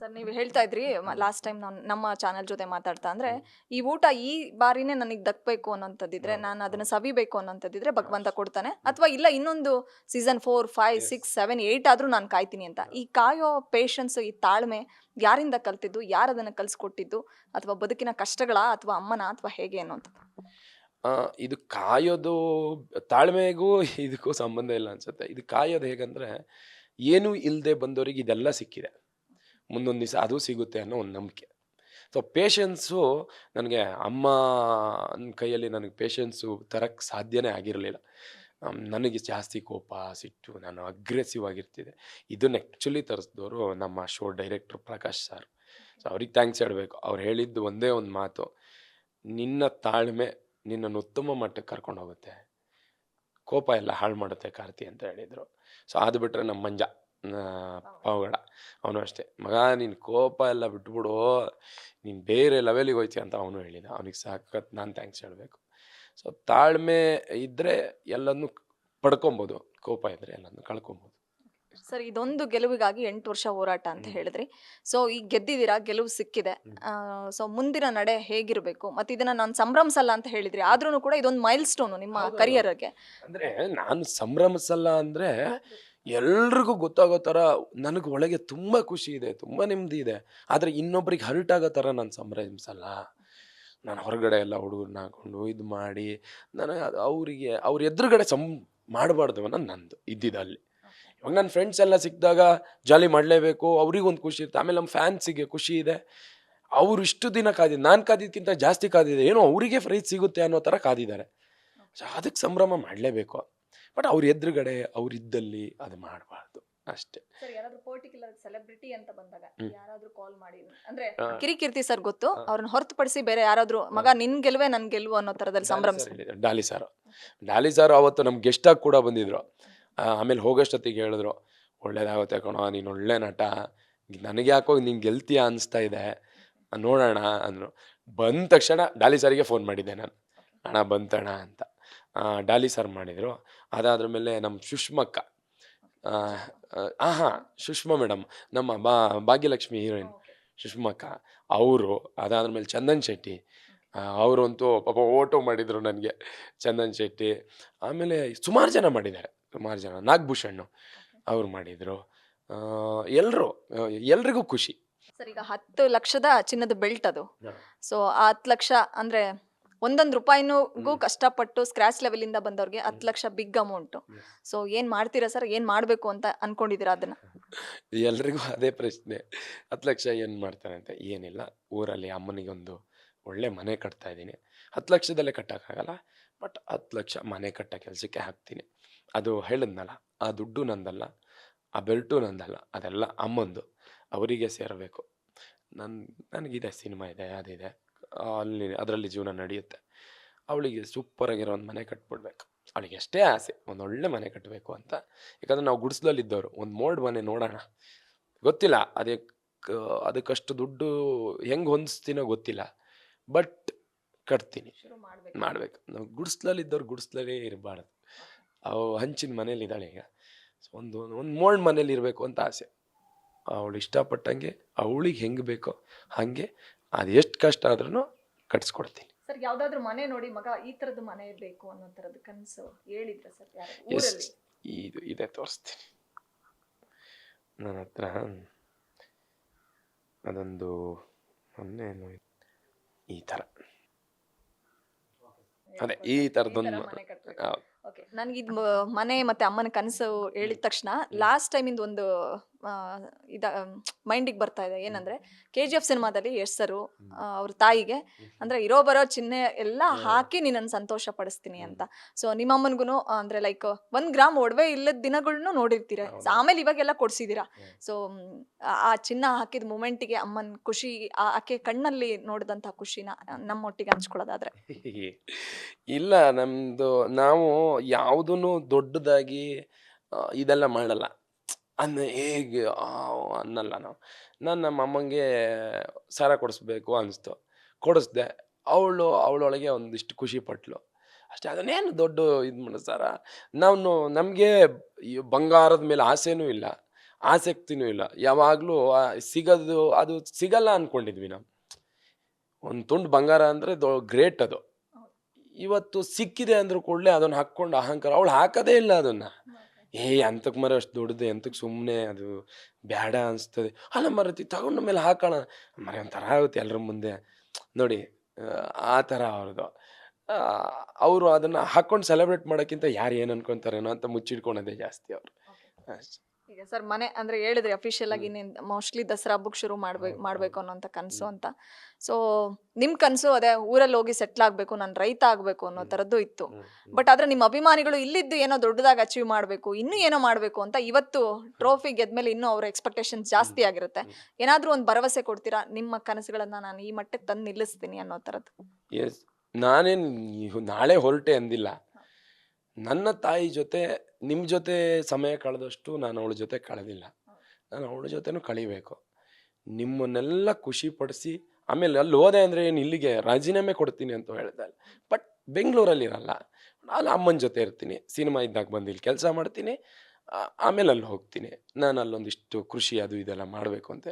B: ಸರ್ ನೀವು ಹೇಳ್ತಾ ಇದ್ರಿ ಲಾಸ್ಟ್ ಟೈಮ್ ನಾನು ನಮ್ಮ ಚಾನಲ್ ಜೊತೆ ಮಾತಾಡ್ತಾ ಅಂದ್ರೆ ಈ ಊಟ ಈ ಬಾರಿನೇ ನನಗೆ ದಕ್ಬೇಕು ಅನ್ನೋಂಥದ್ದಿದ್ರೆ ನಾನು ಅದನ್ನ ಸವಿಬೇಕು ಅನ್ನೋಂಥದ್ದಿದ್ರೆ ಭಗವಂತ ಕೊಡ್ತಾನೆ. ಅಥವಾ ಇಲ್ಲ ಇನ್ನೊಂದು season four five six seven eight ಆದ್ರೂ ನಾನು ಕಾಯ್ತೀನಿ ಅಂತ. ಈ ಕಾಯೋ ಪೇಷನ್ಸ್ ಈ ತಾಳ್ಮೆ ಯಾರಿಂದ ಕಲ್ತಿದ್ದು ಯಾರು ಅದನ್ನು ಕಲಿಸ್ಕೊಟ್ಟಿದ್ದು ಅಥವಾ ಬದುಕಿನ ಕಷ್ಟಗಳ ಅಥವಾ ಅಮ್ಮನ ಅಥವಾ ಹೇಗೆ ಅನ್ನೋಂಥದ್ದು
A: ಆ, ಇದು ಕಾಯೋದು ತಾಳ್ಮೆಗೂ (laughs) ಇದಕ್ಕೂ ಸಂಬಂಧ ಇಲ್ಲ ಅನ್ಸುತ್ತೆ. ಇದು ಕಾಯೋದು ಹೇಗಂದ್ರೆ ಏನೂ ಇಲ್ಲದೆ ಬಂದವರಿಗೆ ಇದೆಲ್ಲ ಸಿಕ್ಕಿದೆ. ಮುಂದೊಂದು ದಿವಸ ಅದು ಸಿಗುತ್ತೆ ಅನ್ನೋ ಒಂದು ನಂಬಿಕೆ. ಸೊ ಪೇಷನ್ಸು ನನಗೆ ಅಮ್ಮ ಕೈಯಲ್ಲಿ ನನಗೆ ಪೇಷನ್ಸು ತರಕ್ಕೆ ಸಾಧ್ಯನೇ ಆಗಿರಲಿಲ್ಲ. ನನಗೆ ಜಾಸ್ತಿ ಕೋಪ, ಸಿಟ್ಟು, ನಾನು ಅಗ್ರೆಸಿವ್ ಆಗಿರ್ತಿದ್ದೆ. ಇದನ್ನ ಆ್ಯಕ್ಚುಲಿ ತರಿಸಿದವರು ನಮ್ಮ show director Prakash sir so ಅವ್ರಿಗೆ ಥ್ಯಾಂಕ್ಸ್ ಹೇಳಬೇಕು. ಅವ್ರು ಹೇಳಿದ್ದು ಒಂದೇ ಒಂದು ಮಾತು. ನಿನ್ನ ತಾಳ್ಮೆ ನಿನ್ನನ್ನು ಉತ್ತಮ ಮಟ್ಟಕ್ಕೆ ಕರ್ಕೊಂಡು ಹೋಗುತ್ತೆ ಕೋಪ ಎಲ್ಲ ಹಾಳು ಮಾಡುತ್ತೆ ಕಾರ್ತಿ ಅಂತ ಹೇಳಿದರು. ಸೊ ಅದು ಬಿಟ್ಟರೆ ನಮ್ಮ ಮಂಜ. ಪಾವಗಡ ಅವನು ಅಷ್ಟೇ. ಮಗ ನಿನ್ನ ಕೋಪ ಎಲ್ಲ ಬಿಟ್ಬಿಡು. ನೀನು ಬೇರೆ ಲೆವೆಲಿಗೆ ಹೋಯ್ತಿ ಅಂತ ಅವನು ಹೇಳಿದ. ಅವನಿಗೆ ಸಾಕತ್ ನಾನು ಥ್ಯಾಂಕ್ಸ್ ಹೇಳಬೇಕು. ಸೊ ತಾಳ್ಮೆ ಇದ್ದರೆ ಎಲ್ಲನೂ ಪಡ್ಕೊಬೋದು. ಕೋಪ ಇದ್ದರೆ ಎಲ್ಲನೂ ಕಳ್ಕೊಬೋದು.
B: ಸರ್ ಇದೊಂದು ಗೆಲುವಿಗಾಗಿ ಎಂಟು ವರ್ಷ ಹೋರಾಟ ಅಂತ ಹೇಳಿದ್ರಿ. ಸೊ ಈಗ ಗೆದ್ದಿದ್ದೀರಾ? ಗೆಲುವು ಸಿಕ್ಕಿದೆ. ಸೊ ಮುಂದಿನ ನಡೆ ಹೇಗಿರಬೇಕು? ಮತ್ತೆ ಇದನ್ನ ನಾನು ಸಂಭ್ರಮಿಸಲ್ಲ ಅಂತ ಹೇಳಿದ್ರಿ. ಆದ್ರೂ ಕೂಡ ಇದೊಂದು ಮೈಲ್ ಸ್ಟೋನು ನಿಮ್ಮ. ಕರಿಯರ್ಗೆ
A: ಅಂದ್ರೆ ನಾನು ಸಂಭ್ರಮಿಸಲ್ಲ ಅಂದರೆ ಎಲ್ರಿಗೂ ಗೊತ್ತಾಗೋ ಥರ ನನಗೆ ಒಳಗೆ ತುಂಬ ಖುಷಿ ಇದೆ ತುಂಬ ನೆಮ್ಮದಿ ಇದೆ. ಆದರೆ ಇನ್ನೊಬ್ರಿಗೆ ಹರ್ಟ್ ಆಗೋ ಥರ ನಾನು ಸಂಭ್ರಮಿಸಲ್ಲ. ನಾನು ಹೊರಗಡೆ ಎಲ್ಲ ಹುಡುಗರನ್ನ ಹಾಕೊಂಡು ಇದು ಮಾಡಿ ನನಗೆ ಅದು ಅವರಿಗೆ ಅವ್ರ ಎದುರುಗಡೆ ಸಂ ಮಾಡಬಾರ್ದು ಅನ್ನೋದು ನಂದು ಇದ್ದಿದ್ದಲ್ಲಿ. ಇವಾಗ ನನ್ನ ಫ್ರೆಂಡ್ಸ್ ಎಲ್ಲ ಸಿಕ್ಕಿದಾಗ ಜಾಲಿ ಮಾಡಲೇಬೇಕು ಅವ್ರಿಗೊಂದು ಖುಷಿ ಇರುತ್ತೆ. ಆಮೇಲೆ ನಮ್ಮ ಫ್ಯಾನ್ಸಿಗೆ ಖುಷಿ ಇದೆ. ಅವರು ಇಷ್ಟು ದಿನ ಕಾದಿದ್ದು ನಾನು ಕಾದಿದ್ದಕ್ಕಿಂತ ಜಾಸ್ತಿ ಕಾದಿದೆ ಏನೋ ಅವರಿಗೆ ಫ್ರೈಜ್ ಸಿಗುತ್ತೆ ಅನ್ನೋ ಥರ ಕಾದಿದ್ದಾರೆ. ಸೊ ಅದಕ್ಕೆ ಸಂಭ್ರಮ ಮಾಡಲೇಬೇಕು. ಬಟ್ ಅವ್ರ ಎದುರುಗಡೆ ಅವ್ರಿದ್ದಲ್ಲಿ ಅದು ಮಾಡಬಾರ್ದು. ಅಷ್ಟೇ.
B: ಸೆಲೆಬ್ರಿಟಿ ಅಂತ ಬಂದಾಗ. ಯಾರಾದ್ರೂ ಕಾಲ್ ಮಾಡಿ ಅಂದ್ರೆ. ಕಿರಿಕೀರ್ತಿ ಸರ್ ಗೊತ್ತು. ಅವ್ರನ್ನ ಹೊರತುಪಡಿಸಿ ಬೇರೆ ಯಾರಾದ್ರೂ ಮಗ ನಿನ್ ಗೆಲ್ವೆ ನನ್ ಗೆಲುವು ಅನ್ನೋ ತರದಲ್ಲಿ ಸಂಭ್ರಮ
A: ಡಾಲಿ ಸಾರು. ಡಾಲಿ ಸಾರು ಅವತ್ತು ನಮ್ ಗೆಸ್ಟ್ ಆಗಿ ಕೂಡ ಬಂದಿದ್ರು. ಆಮೇಲೆ ಹೋಗೋಷ್ಟೊತ್ತಿಗೆ ಹೇಳಿದ್ರು ಒಳ್ಳೇದಾಗುತ್ತೆ ಕಣೋ ನೀನು ಒಳ್ಳೆ ನಟ. ನನಗೆ ಯಾಕೋ ನೀನು ಗೆಲ್ತೀಯ ಅನಿಸ್ತಾ ಇದೆ. ನೋಡೋಣ ಅಂದರು. ಬಂದ ತಕ್ಷಣ ಡಾಲಿ ಸಾರಿಗೆ ಫೋನ್ ಮಾಡಿದ್ದೆ ನಾನು. ಅಣ್ಣ ಬಂತಣ ಅಂತ. ಡಾಲಿ ಸರ್ ಮಾಡಿದರು. ಅದಾದ್ರ ಮೇಲೆ ನಮ್ಮ ಸುಷ್ಮಕ್ಕ ಹಾಂ ಸುಷ್ಮಾ ಮೇಡಮ್ ನಮ್ಮ ಬಾ ಭಾಗ್ಯಲಕ್ಷ್ಮಿ ಹೀರೋಯಿನ್ ಸುಷ್ಮಕ್ಕ ಅವರು ಅದಾದ್ರ ಮೇಲೆ ಚಂದನ್ ಶೆಟ್ಟಿ ಅವರಂತೂ ಪಾಪ ಓಟೋ ಮಾಡಿದರು ನನಗೆ ಚಂದನ್ ಶೆಟ್ಟಿ. ಆಮೇಲೆ ಸುಮಾರು ಜನ ಮಾಡಿದ್ದಾರೆ ಸುಮಾರು ಜನ ನಾಗಭೂಷಣ್ಣು ಅವ್ರು ಮಾಡಿದರು. ಎಲ್ಲರೂ ಎಲ್ರಿಗೂ ಖುಷಿ.
B: ಸರ್ ಈಗ ಹತ್ತು ಲಕ್ಷದ ಚಿನ್ನದ ಬೆಲ್ಟ್ ಅದು. ಸೊ ಆ ಹತ್ತು ಲಕ್ಷ ಅಂದ್ರೆ ಒಂದೊಂದು ರೂಪಾಯಿನೂ ಕಷ್ಟಪಟ್ಟು ಸ್ಕ್ರಾಚ್ ಲೆವೆಲ್ ಇಂದ ಬಂದವ್ರಿಗೆ ಹತ್ತು ಲಕ್ಷ ಬಿಗ್ ಅಮೌಂಟ್. ಸೊ ಏನ್ ಮಾಡ್ತೀರಾ ಸರ್ ಏನ್ ಮಾಡ್ಬೇಕು ಅಂತ ಅನ್ಕೊಂಡಿದೀರಾ ಅದನ್ನ? (laughs)
A: ಎಲ್ರಿಗೂ ಅದೇ ಪ್ರಶ್ನೆ. ಹತ್ತು ಲಕ್ಷ ಏನ್ ಮಾಡ್ತಾರೆ ಅಂತ? ಏನಿಲ್ಲ. ಊರಲ್ಲಿ ಅಮ್ಮನಿಗೊಂದು ಒಳ್ಳೆ ಮನೆ ಕಟ್ತಾ ಇದ್ದೀನಿ. ಹತ್ತು ಲಕ್ಷದಲ್ಲೇ ಕಟ್ಟೋಕ್ಕಾಗಲ್ಲ ಬಟ್ ಹತ್ತು ಲಕ್ಷ ಮನೆ ಕಟ್ಟೋ ಕೆಲಸಕ್ಕೆ ಹಾಕ್ತೀನಿ. ಅದು ಹೇಳಿದ್ನಲ್ಲ ಆ ದುಡ್ಡು ನಂದಲ್ಲ ಆ ಬೆಲ್ಟು ನಂದಲ್ಲ ಅದೆಲ್ಲ ಅಮ್ಮಂದು. ಅವರಿಗೆ ಸೇರಬೇಕು. ನನ್ನ ನನಗಿದೆ ಸಿನಿಮಾ ಇದೆ ಅದಿದೆ. ಅಲ್ಲಿ ಅದರಲ್ಲಿ ಜೀವನ ನಡೆಯುತ್ತೆ. ಅವಳಿಗೆ ಸೂಪರಾಗಿರೋ ಒಂದು ಮನೆ ಕಟ್ಬಿಡ್ಬೇಕು. ಅವಳಿಗೆ ಎಷ್ಟೇ ಆಸೆ ಒಂದು ಒಳ್ಳೆ ಮನೆ ಕಟ್ಟಬೇಕು ಅಂತ. ಯಾಕಂದ್ರೆ ನಾವು ಗುಡಿಸ್ಲಲ್ಲಿದ್ದವರು ಒಂದು ಮೋಡ್ ಮನೆ ನೋಡೋಣ. ಗೊತ್ತಿಲ್ಲ ಅದಕ್ಕೆ ಅದಕ್ಕಷ್ಟು ದುಡ್ಡು ಹೆಂಗೆ ಹೊಂದಿಸ್ತೀನೋ ಗೊತ್ತಿಲ್ಲ. ಬಟ್ ಕಟ್ತೀನಿ.
B: ಮಾಡ್ಬೇಕು.
A: ನಾವು ಗುಡಿಸ್ಲಲ್ಲಿದ್ದವ್ರು ಗುಡಿಸ್ಲಲ್ಲೇ ಇರಬಾರ್ದು. ಅವು ಹಂಚಿನ ಮನೇಲಿ ಇದ್ದಾಳೆ ಈಗ ಒಂದು ಒಂದು ಮೋಲ್ಡ್ ಮನೇಲಿ ಇರಬೇಕು ಅಂತ ಆಸೆ. ಅವಳು ಇಷ್ಟಪಟ್ಟಂಗೆ ಅವಳಿಗೆ ಹೆಂಗೆ ಬೇಕೋ ಹಾಗೆ ಅದು ಎಷ್ಟು ಕಷ್ಟ ಆದ್ರೂ ಕಟ್ಸ್ಕೊಡ್ತೀನಿ
B: ಸರ್ ಯಾವ್ದಾದ್ರು ಮನೆ ನೋಡಿ ಮಗ ಈ ತರದ ಮನೆ ಬೇಕು ಅನ್ನೋ ತರದ ಕನಸು ಹೇಳಿದ್ರ ಸರ್ ಯಾರು
A: ಇದು ಇದೆ ತೋರಿಸ್ತೀನಿ ನನ್ನ ಹತ್ರ ಅದೊಂದು ಮೊನ್ನೆ ಇತ್ತು. ಈ ಥರ ಅದೇ ಈ ಥರದೊಂದು
B: ಮನೆ ಕಟ್ಬೇಕು.
A: ಹೌದು.
B: ಓಕೆ ನನಗೆ ಇದು ಮನೆ ಮತ್ತೆ ಅಮ್ಮನ ಕನಸು ಹೇಳಿದ ತಕ್ಷಣ ಲಾಸ್ಟ್ ಟೈಮ್ ಇಂದ ಒಂದು ಇದ ಮೈಂಡಿಗೆ ಬರ್ತಾ ಇದೆ. ಏನಂದ್ರೆ ಕೆ ಜಿ ಎಫ್ ಸಿನಿಮಾದಲ್ಲಿ ಹೆಸರು ಸರು ಅವ್ರ ತಾಯಿಗೆ ಅಂದ್ರೆ ಇರೋ ಬರೋ ಚಿಹ್ನೆ ಎಲ್ಲ ಹಾಕಿ ನಿನ್ನನ್ನು ಸಂತೋಷ ಪಡಿಸ್ತೀನಿ ಅಂತ. ಸೊ ನಿಮ್ಮಮ್ಮನ್ಗೂ ಅಂದ್ರೆ ಲೈಕ್ ಒಂದ್ ಗ್ರಾಮ್ ಒಡವೆ ಇಲ್ಲದ ದಿನಗಳ್ನು ನೋಡಿರ್ತೀರ. ಆಮೇಲೆ ಇವಾಗೆಲ್ಲ ಕೊಡ್ಸಿದೀರಾ. ಸೊ ಆ ಚಿನ್ನ ಹಾಕಿದ ಮೂಮೆಂಟಿಗೆ ಅಮ್ಮನ್ ಖುಷಿ ಆ- ಆಕೆ ಕಣ್ಣಲ್ಲಿ ನೋಡಿದಂತ ಖುಷಿನ ನಮ್ಮೊಟ್ಟಿಗೆ ಹಂಚ್ಕೊಳ್ಳೋದಾದ್ರೆ.
A: ಇಲ್ಲ ನಮ್ದು ನಾವು ಯಾವುದೂ ದೊಡ್ಡದಾಗಿ ಇದೆಲ್ಲ ಮಾಡಲ್ಲ. ಅನ್ನ ಹೇಗೆ ಅನ್ನಲ್ಲ ನಾವು. ನಾನು ನಮ್ಮ ಅಮ್ಮಂಗೆ ಸರ ಕೊಡಿಸ್ಬೇಕು ಅನಿಸ್ತು. ಕೊಡಿಸ್ದೆ. ಅವಳು ಅವಳೊಳಗೆ ಒಂದಿಷ್ಟು ಖುಷಿ ಪಟ್ಲು. ಅಷ್ಟೇ ಅದನ್ನೇನು ದೊಡ್ಡ ಇದು ಮಾಡೋ ಸರ. ನಾವು ನಮಗೆ ಬಂಗಾರದ ಮೇಲೆ ಆಸೆನೂ ಇಲ್ಲ. ಆಸಕ್ತಿನೂ ಇಲ್ಲ. ಯಾವಾಗಲೂ ಸಿಗೋದು ಅದು ಸಿಗಲ್ಲ ಅಂದ್ಕೊಂಡಿದ್ವಿ ನಾವು. ಒಂದು ತುಂಡು ಬಂಗಾರ ಅಂದರೆ ದೊ ಗ್ರೇಟ್ ಅದು. ಇವತ್ತು ಸಿಕ್ಕಿದೆ ಅಂದ್ರೂ ಕೂಡಲೇ ಅದನ್ನು ಹಾಕ್ಕೊಂಡು ಅಹಂಕಾರ. ಅವಳು ಹಾಕೋದೇ ಇಲ್ಲ ಅದನ್ನು. ಏ ಎಂತಕ್ಕೆ ಮರ ಅಷ್ಟು ದೊಡ್ಡದು ಎಂತಕ್ಕೆ ಸುಮ್ಮನೆ ಅದು ಬೇಡ ಅನಿಸ್ತದೆ. ಅಲ್ಲ ಮರತಿ ತಗೊಂಡ ಮೇಲೆ ಹಾಕೋಣ. ಮರ ಒಂಥರ ಆಗುತ್ತೆ ಎಲ್ಲರ ಮುಂದೆ. ನೋಡಿ ಆ, ಥರ ಅವ್ರದ್ದು. ಅವರು ಅದನ್ನು ಹಾಕ್ಕೊಂಡು ಸೆಲೆಬ್ರೇಟ್ ಮಾಡೋಕ್ಕಿಂತ ಯಾರು ಏನು ಅನ್ಕೊತಾರೇನೋ ಅಂತ ಮುಚ್ಚಿಡ್ಕೊಳೋದೇ ಜಾಸ್ತಿ ಅವರು. ಅಷ್ಟೇ.
B: ಈಗ ಸರ್ ಮನೆ ಅಂದ್ರೆ ಹೇಳಿದ್ರಿ ಅಫಿಷಿಯಲ್ ಆಗಿ ಮೋಸ್ಟ್ಲಿ ದಸರಾ ಹಬ್ಬಕ್ಕೆ ಶುರು ಮಾಡ್ಬೇಕು ಮಾಡ್ಬೇಕು. ಅನ್ನೋಂಥ ಕನಸು ಅಂತ. ಸೊ ನಿಮ್ ಕನಸು ಅದೇ ಊರಲ್ಲಿ ಹೋಗಿ ಸೆಟ್ಲ್ ಆಗಬೇಕು ನಾನು ರೈತ ಆಗ್ಬೇಕು ಅನ್ನೋ
A: ಥರದ್ದು
B: ತರದ್ದು ಇತ್ತು. ಬಟ್ ಆದ್ರೆ ನಿಮ್ಮ ಅಭಿಮಾನಿಗಳು ಇಲ್ಲಿದ್ದು ಏನೋ ದೊಡ್ಡದಾಗಿ ಅಚೀವ್ ಮಾಡಬೇಕು ಇನ್ನೂ ಏನೋ ಮಾಡಬೇಕು ಅಂತ ಇವತ್ತು ಟ್ರೋಫಿ ಗೆದ್ಮೇಲೆ ಇನ್ನೂ ಅವ್ರ ಎಕ್ಸ್ಪೆಕ್ಟೇಷನ್ ಜಾಸ್ತಿ ಆಗಿರುತ್ತೆ. ಏನಾದರೂ ಒಂದು ಭರವಸೆ ಕೊಡ್ತೀರಾ? ನಿಮ್ಮ ಕನಸುಗಳನ್ನ ನಾನು ಈ ಮಟ್ಟಕ್ಕೆ ತಂದು ನಿಲ್ಲಿಸ್ತೀನಿ ಅನ್ನೋ ತರದ್ದು.
A: ಎಸ್ ನಾನೇನು ನಾಳೆ ಹೊರಟೆ ಅಂದಿಲ್ಲ. ನನ್ನ ತಾಯಿ ಜೊತೆ ನಿಮ್ಮ ಜೊತೆ ಸಮಯ ಕಳೆದಷ್ಟು ನಾನು ಅವಳ ಜೊತೆ ಕಳೆದಿಲ್ಲ. ನಾನು ಅವಳ ಜೊತೆನೂ ಕಳಿಬೇಕು. ನಿಮ್ಮನ್ನೆಲ್ಲ ಖುಷಿ ಪಡಿಸಿ ಆಮೇಲೆ ಅಲ್ಲಿ ಹೋದೆ ಅಂದರೆ ಏನು, ಇಲ್ಲಿಗೆ ರಾಜೀನಾಮೆ ಕೊಡ್ತೀನಿ ಅಂತ ಹೇಳ್ದೆ ಬಟ್ ಬೆಂಗಳೂರಲ್ಲಿ ಇರಲ್ಲ. ನಾನು ಅಮ್ಮನ ಜೊತೆ ಇರ್ತೀನಿ. ಸಿನಿಮಾ ಇದ್ದಾಗ ಬಂದು ಇಲ್ಲಿ ಕೆಲಸ ಮಾಡ್ತೀನಿ. ಆಮೇಲೆ ಅಲ್ಲಿ ಹೋಗ್ತೀನಿ. ನಾನು ಅಲ್ಲೊಂದಿಷ್ಟು ಕೃಷಿ ಅದು ಇದೆಲ್ಲ ಮಾಡಬೇಕು ಅಂತ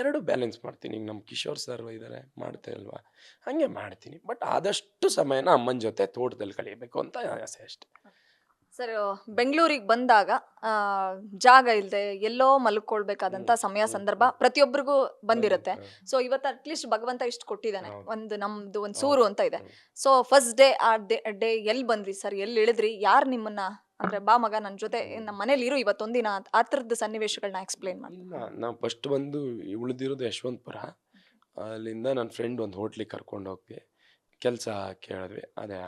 A: ಎರಡು ಬ್ಯಾಲೆನ್ಸ್ ಮಾಡ್ತೀನಿ. ಈಗ ನಮ್ಮ ಕಿಶೋರ್ ಸರ್ ಇದ್ದಾರೆ ಮಾಡ್ತಾ ಇಲ್ವಾ? ಹಾಗೆ ಮಾಡ್ತೀನಿ. ಬಟ್ ಆದಷ್ಟು ಸಮಯನ ಅಮ್ಮನ ಜೊತೆ ತೋಟದಲ್ಲಿ ಕಳಿಬೇಕು ಅಂತ ಆಸೆ ಅಷ್ಟೆ.
B: ಸರ್ ಬೆಂಗಳೂರಿಗೆ ಬಂದಾಗ ಆ, ಜಾಗ ಇಲ್ಲದೆ ಎಲ್ಲೋ
A: ಮಲ್ಕೊಳ್ಬೇಕಾದಂಥ
B: ಸಮಯ ಸಂದರ್ಭ. ಪ್ರತಿಯೊಬ್ಬರಿಗೂ ಬಂದಿರುತ್ತೆ. ಸೊ ಇವತ್ತು ಅಟ್ಲೀಸ್ಟ್ ಭಗವಂತ ಇಷ್ಟು ಕೊಟ್ಟಿದ್ದಾನೆ.
A: ಹೌದು.
B: ಒಂದು ನಮ್ದು ಒಂದು ಸೂರು ಅಂತ ಇದೆ. ಸೊ ಫಸ್ಟ್ ಡೇ ಆ ಡೇ ಎಲ್ಲಿ ಬಂದ್ರಿ ಸರ್? ಎಲ್ಲಿ ಇಳಿದ್ರಿ? ಯಾರು ನಿಮ್ಮನ್ನ ಅಂದ್ರೆ ಬಾ ಮಗ ನನ್ನ ಜೊತೆ ನಮ್ಮ ಮನೇಲಿ ಇರು ಇವತ್ತೊಂದಿನ ಅಂತ ಆ ಥರದ ಸನ್ನಿವೇಶಗಳನ್ನ ಎಕ್ಸ್ಪ್ಲೈನ್ ಮಾಡಿ
A: ಇಲ್ಲ ನಾವು ಫಸ್ಟ್ ಬಂದು ಉಳಿದಿರೋದು ಯಶವಂತಪುರ. ಅಲ್ಲಿಂದ ನನ್ನ ಫ್ರೆಂಡ್ ಒಂದು ಹೋಟ್ಲಿಗೆ ಕರ್ಕೊಂಡು ಹೋಗಿ ಕೆಲಸ ಕೇಳಿದ್ವಿ. ಅದೇ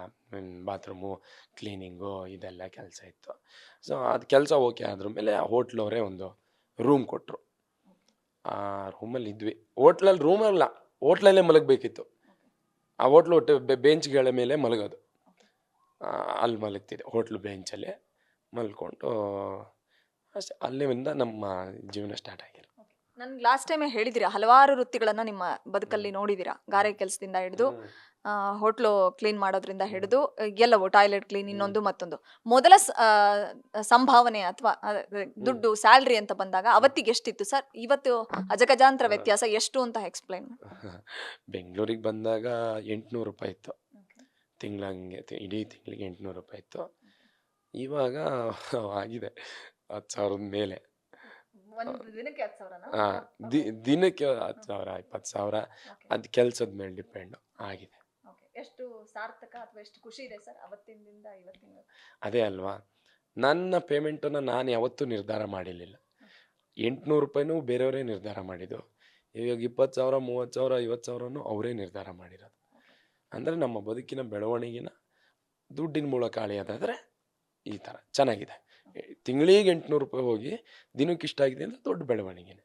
A: ಬಾತ್ರೂಮು ಕ್ಲೀನಿಂಗು ಇದೆಲ್ಲ ಕೆಲಸ ಇತ್ತು. ಸೊ ಅದು ಕೆಲಸ ಓಕೆ ಆದ್ರ ಮೇಲೆ ಆ ಹೋಟ್ಲವರೇ ಒಂದು ರೂಮ್ ಕೊಟ್ಟರು ಆ ರೂಮಲ್ಲಿ ಇದ್ವಿ. ಹೋಟ್ಲಲ್ಲಿ ರೂಮಲ್ಲ ಹೋಟ್ಲಲ್ಲೇ ಮಲಗಬೇಕಿತ್ತು. ಆ ಹೋಟ್ಲು ಒಟ್ಟು ಬೆಂಚ್ಗಳ ಮೇಲೆ ಮಲಗೋದು. ಅಲ್ಲಿ ಮಲಗ್ತಿದ್ದೆ ಹೋಟ್ಲ್ ಬೆಂಚಲ್ಲೇ ಮಲ್ಕೊಂಡು. ಅಷ್ಟೇ ಅಲ್ಲಿಂದ ನಮ್ಮ ಜೀವನ ಸ್ಟಾರ್ಟ್ ಆಗಿರೋದು
B: ನನ್ಗೆ ಲಾಸ್ಟ್ ಟೈಮೇ ಹೇಳಿದಿರ ಹಲವಾರು ವೃತ್ತಿಗಳನ್ನು ನಿಮ್ಮ ಬದುಕಲ್ಲಿ ನೋಡಿದಿರಾ ಗಾರೆ ಕೆಲಸದಿಂದ ಹಿಡಿದು? ಹೋಟ್ಲು ಕ್ಲೀನ್ ಮಾಡೋದ್ರಿಂದ ಹಿಡಿದು ಎಲ್ಲವು ಟಾಯ್ಲೆಟ್ ಕ್ಲೀನ್ ಇನ್ನೊಂದು ಮತ್ತೊಂದು. ಮೊದಲ ಸಂಭಾವನೆ ಅಥವಾ ದುಡ್ಡು ಸ್ಯಾಲ್ರಿ ಅಂತ ಬಂದಾಗ ಅವತ್ತಿಗೆ ಎಷ್ಟಿತ್ತು ಸರ್? ಇವತ್ತು ಅಜಗಜಾಂತರ ವ್ಯತ್ಯಾಸ ಎಷ್ಟು ಅಂತ ಎಕ್ಸ್ಪ್ಲೈನ್ (laughs)
A: ಬೆಂಗಳೂರಿಗೆ ಬಂದಾಗ ಎಂಟುನೂರು ರೂಪಾಯಿ ಇತ್ತು. ತಿಂಗಳ ಇಡೀ ತಿಂಗಳಿಗೆ ಎಂಟುನೂರು ರೂಪಾಯಿ ಇತ್ತು. ಇವಾಗ (laughs) ಆಗಿದೆ ಹತ್ತು ಸಾವಿರದ ಮೇಲೆ.
B: ಒಂದು ದಿನಕ್ಕೆ ಹತ್ತು
A: ಸಾವಿರ ಇಪ್ಪತ್ತು ಸಾವಿರ. ಅದು ಕೆಲಸದ ಮೇಲೆ ಡಿಪೆಂಡು ಆಗಿದೆ.
B: ಎಷ್ಟು ಸಾರ್ಥಕ ಅಥವಾ ಎಷ್ಟು ಖುಷಿ ಇದೆ ಸರ್ ಅವತ್ತಿನಿಂದ ಇವತ್ತಿನ
A: ಅದೇ ಅಲ್ವಾ? ನನ್ನ ಪೇಮೆಂಟನ್ನು ನಾನು ಯಾವತ್ತೂ ನಿರ್ಧಾರ ಮಾಡಿರಲಿಲ್ಲ. ಎಂಟುನೂರು ರೂಪಾಯಿನೂ ಬೇರೆಯವರೇ ನಿರ್ಧಾರ ಮಾಡಿದ್ದು. ಇವಾಗ ಇಪ್ಪತ್ತು ಸಾವಿರ ಮೂವತ್ತು ಸಾವಿರ ಐವತ್ತು ಸಾವಿರನೂ ಅವರೇ ನಿರ್ಧಾರ ಮಾಡಿರೋದು. ಅಂದರೆ ನಮ್ಮ ಬದುಕಿನ ಬೆಳವಣಿಗೆನ ದುಡ್ಡಿನ ಮೂಲಕ ಅಳೆಯೋದಾದರೆ ಈ ಥರ ಚೆನ್ನಾಗಿದೆ. ತಿಂಗಳಿಗೆ ಎಂಟುನೂರು ರೂಪಾಯಿ ಹೋಗಿ ದಿನಕ್ಕೆ ಇಷ್ಟ ಆಗಿದೆ ಅಂದರೆ ದೊಡ್ಡ ಬೆಳವಣಿಗೆನೆ.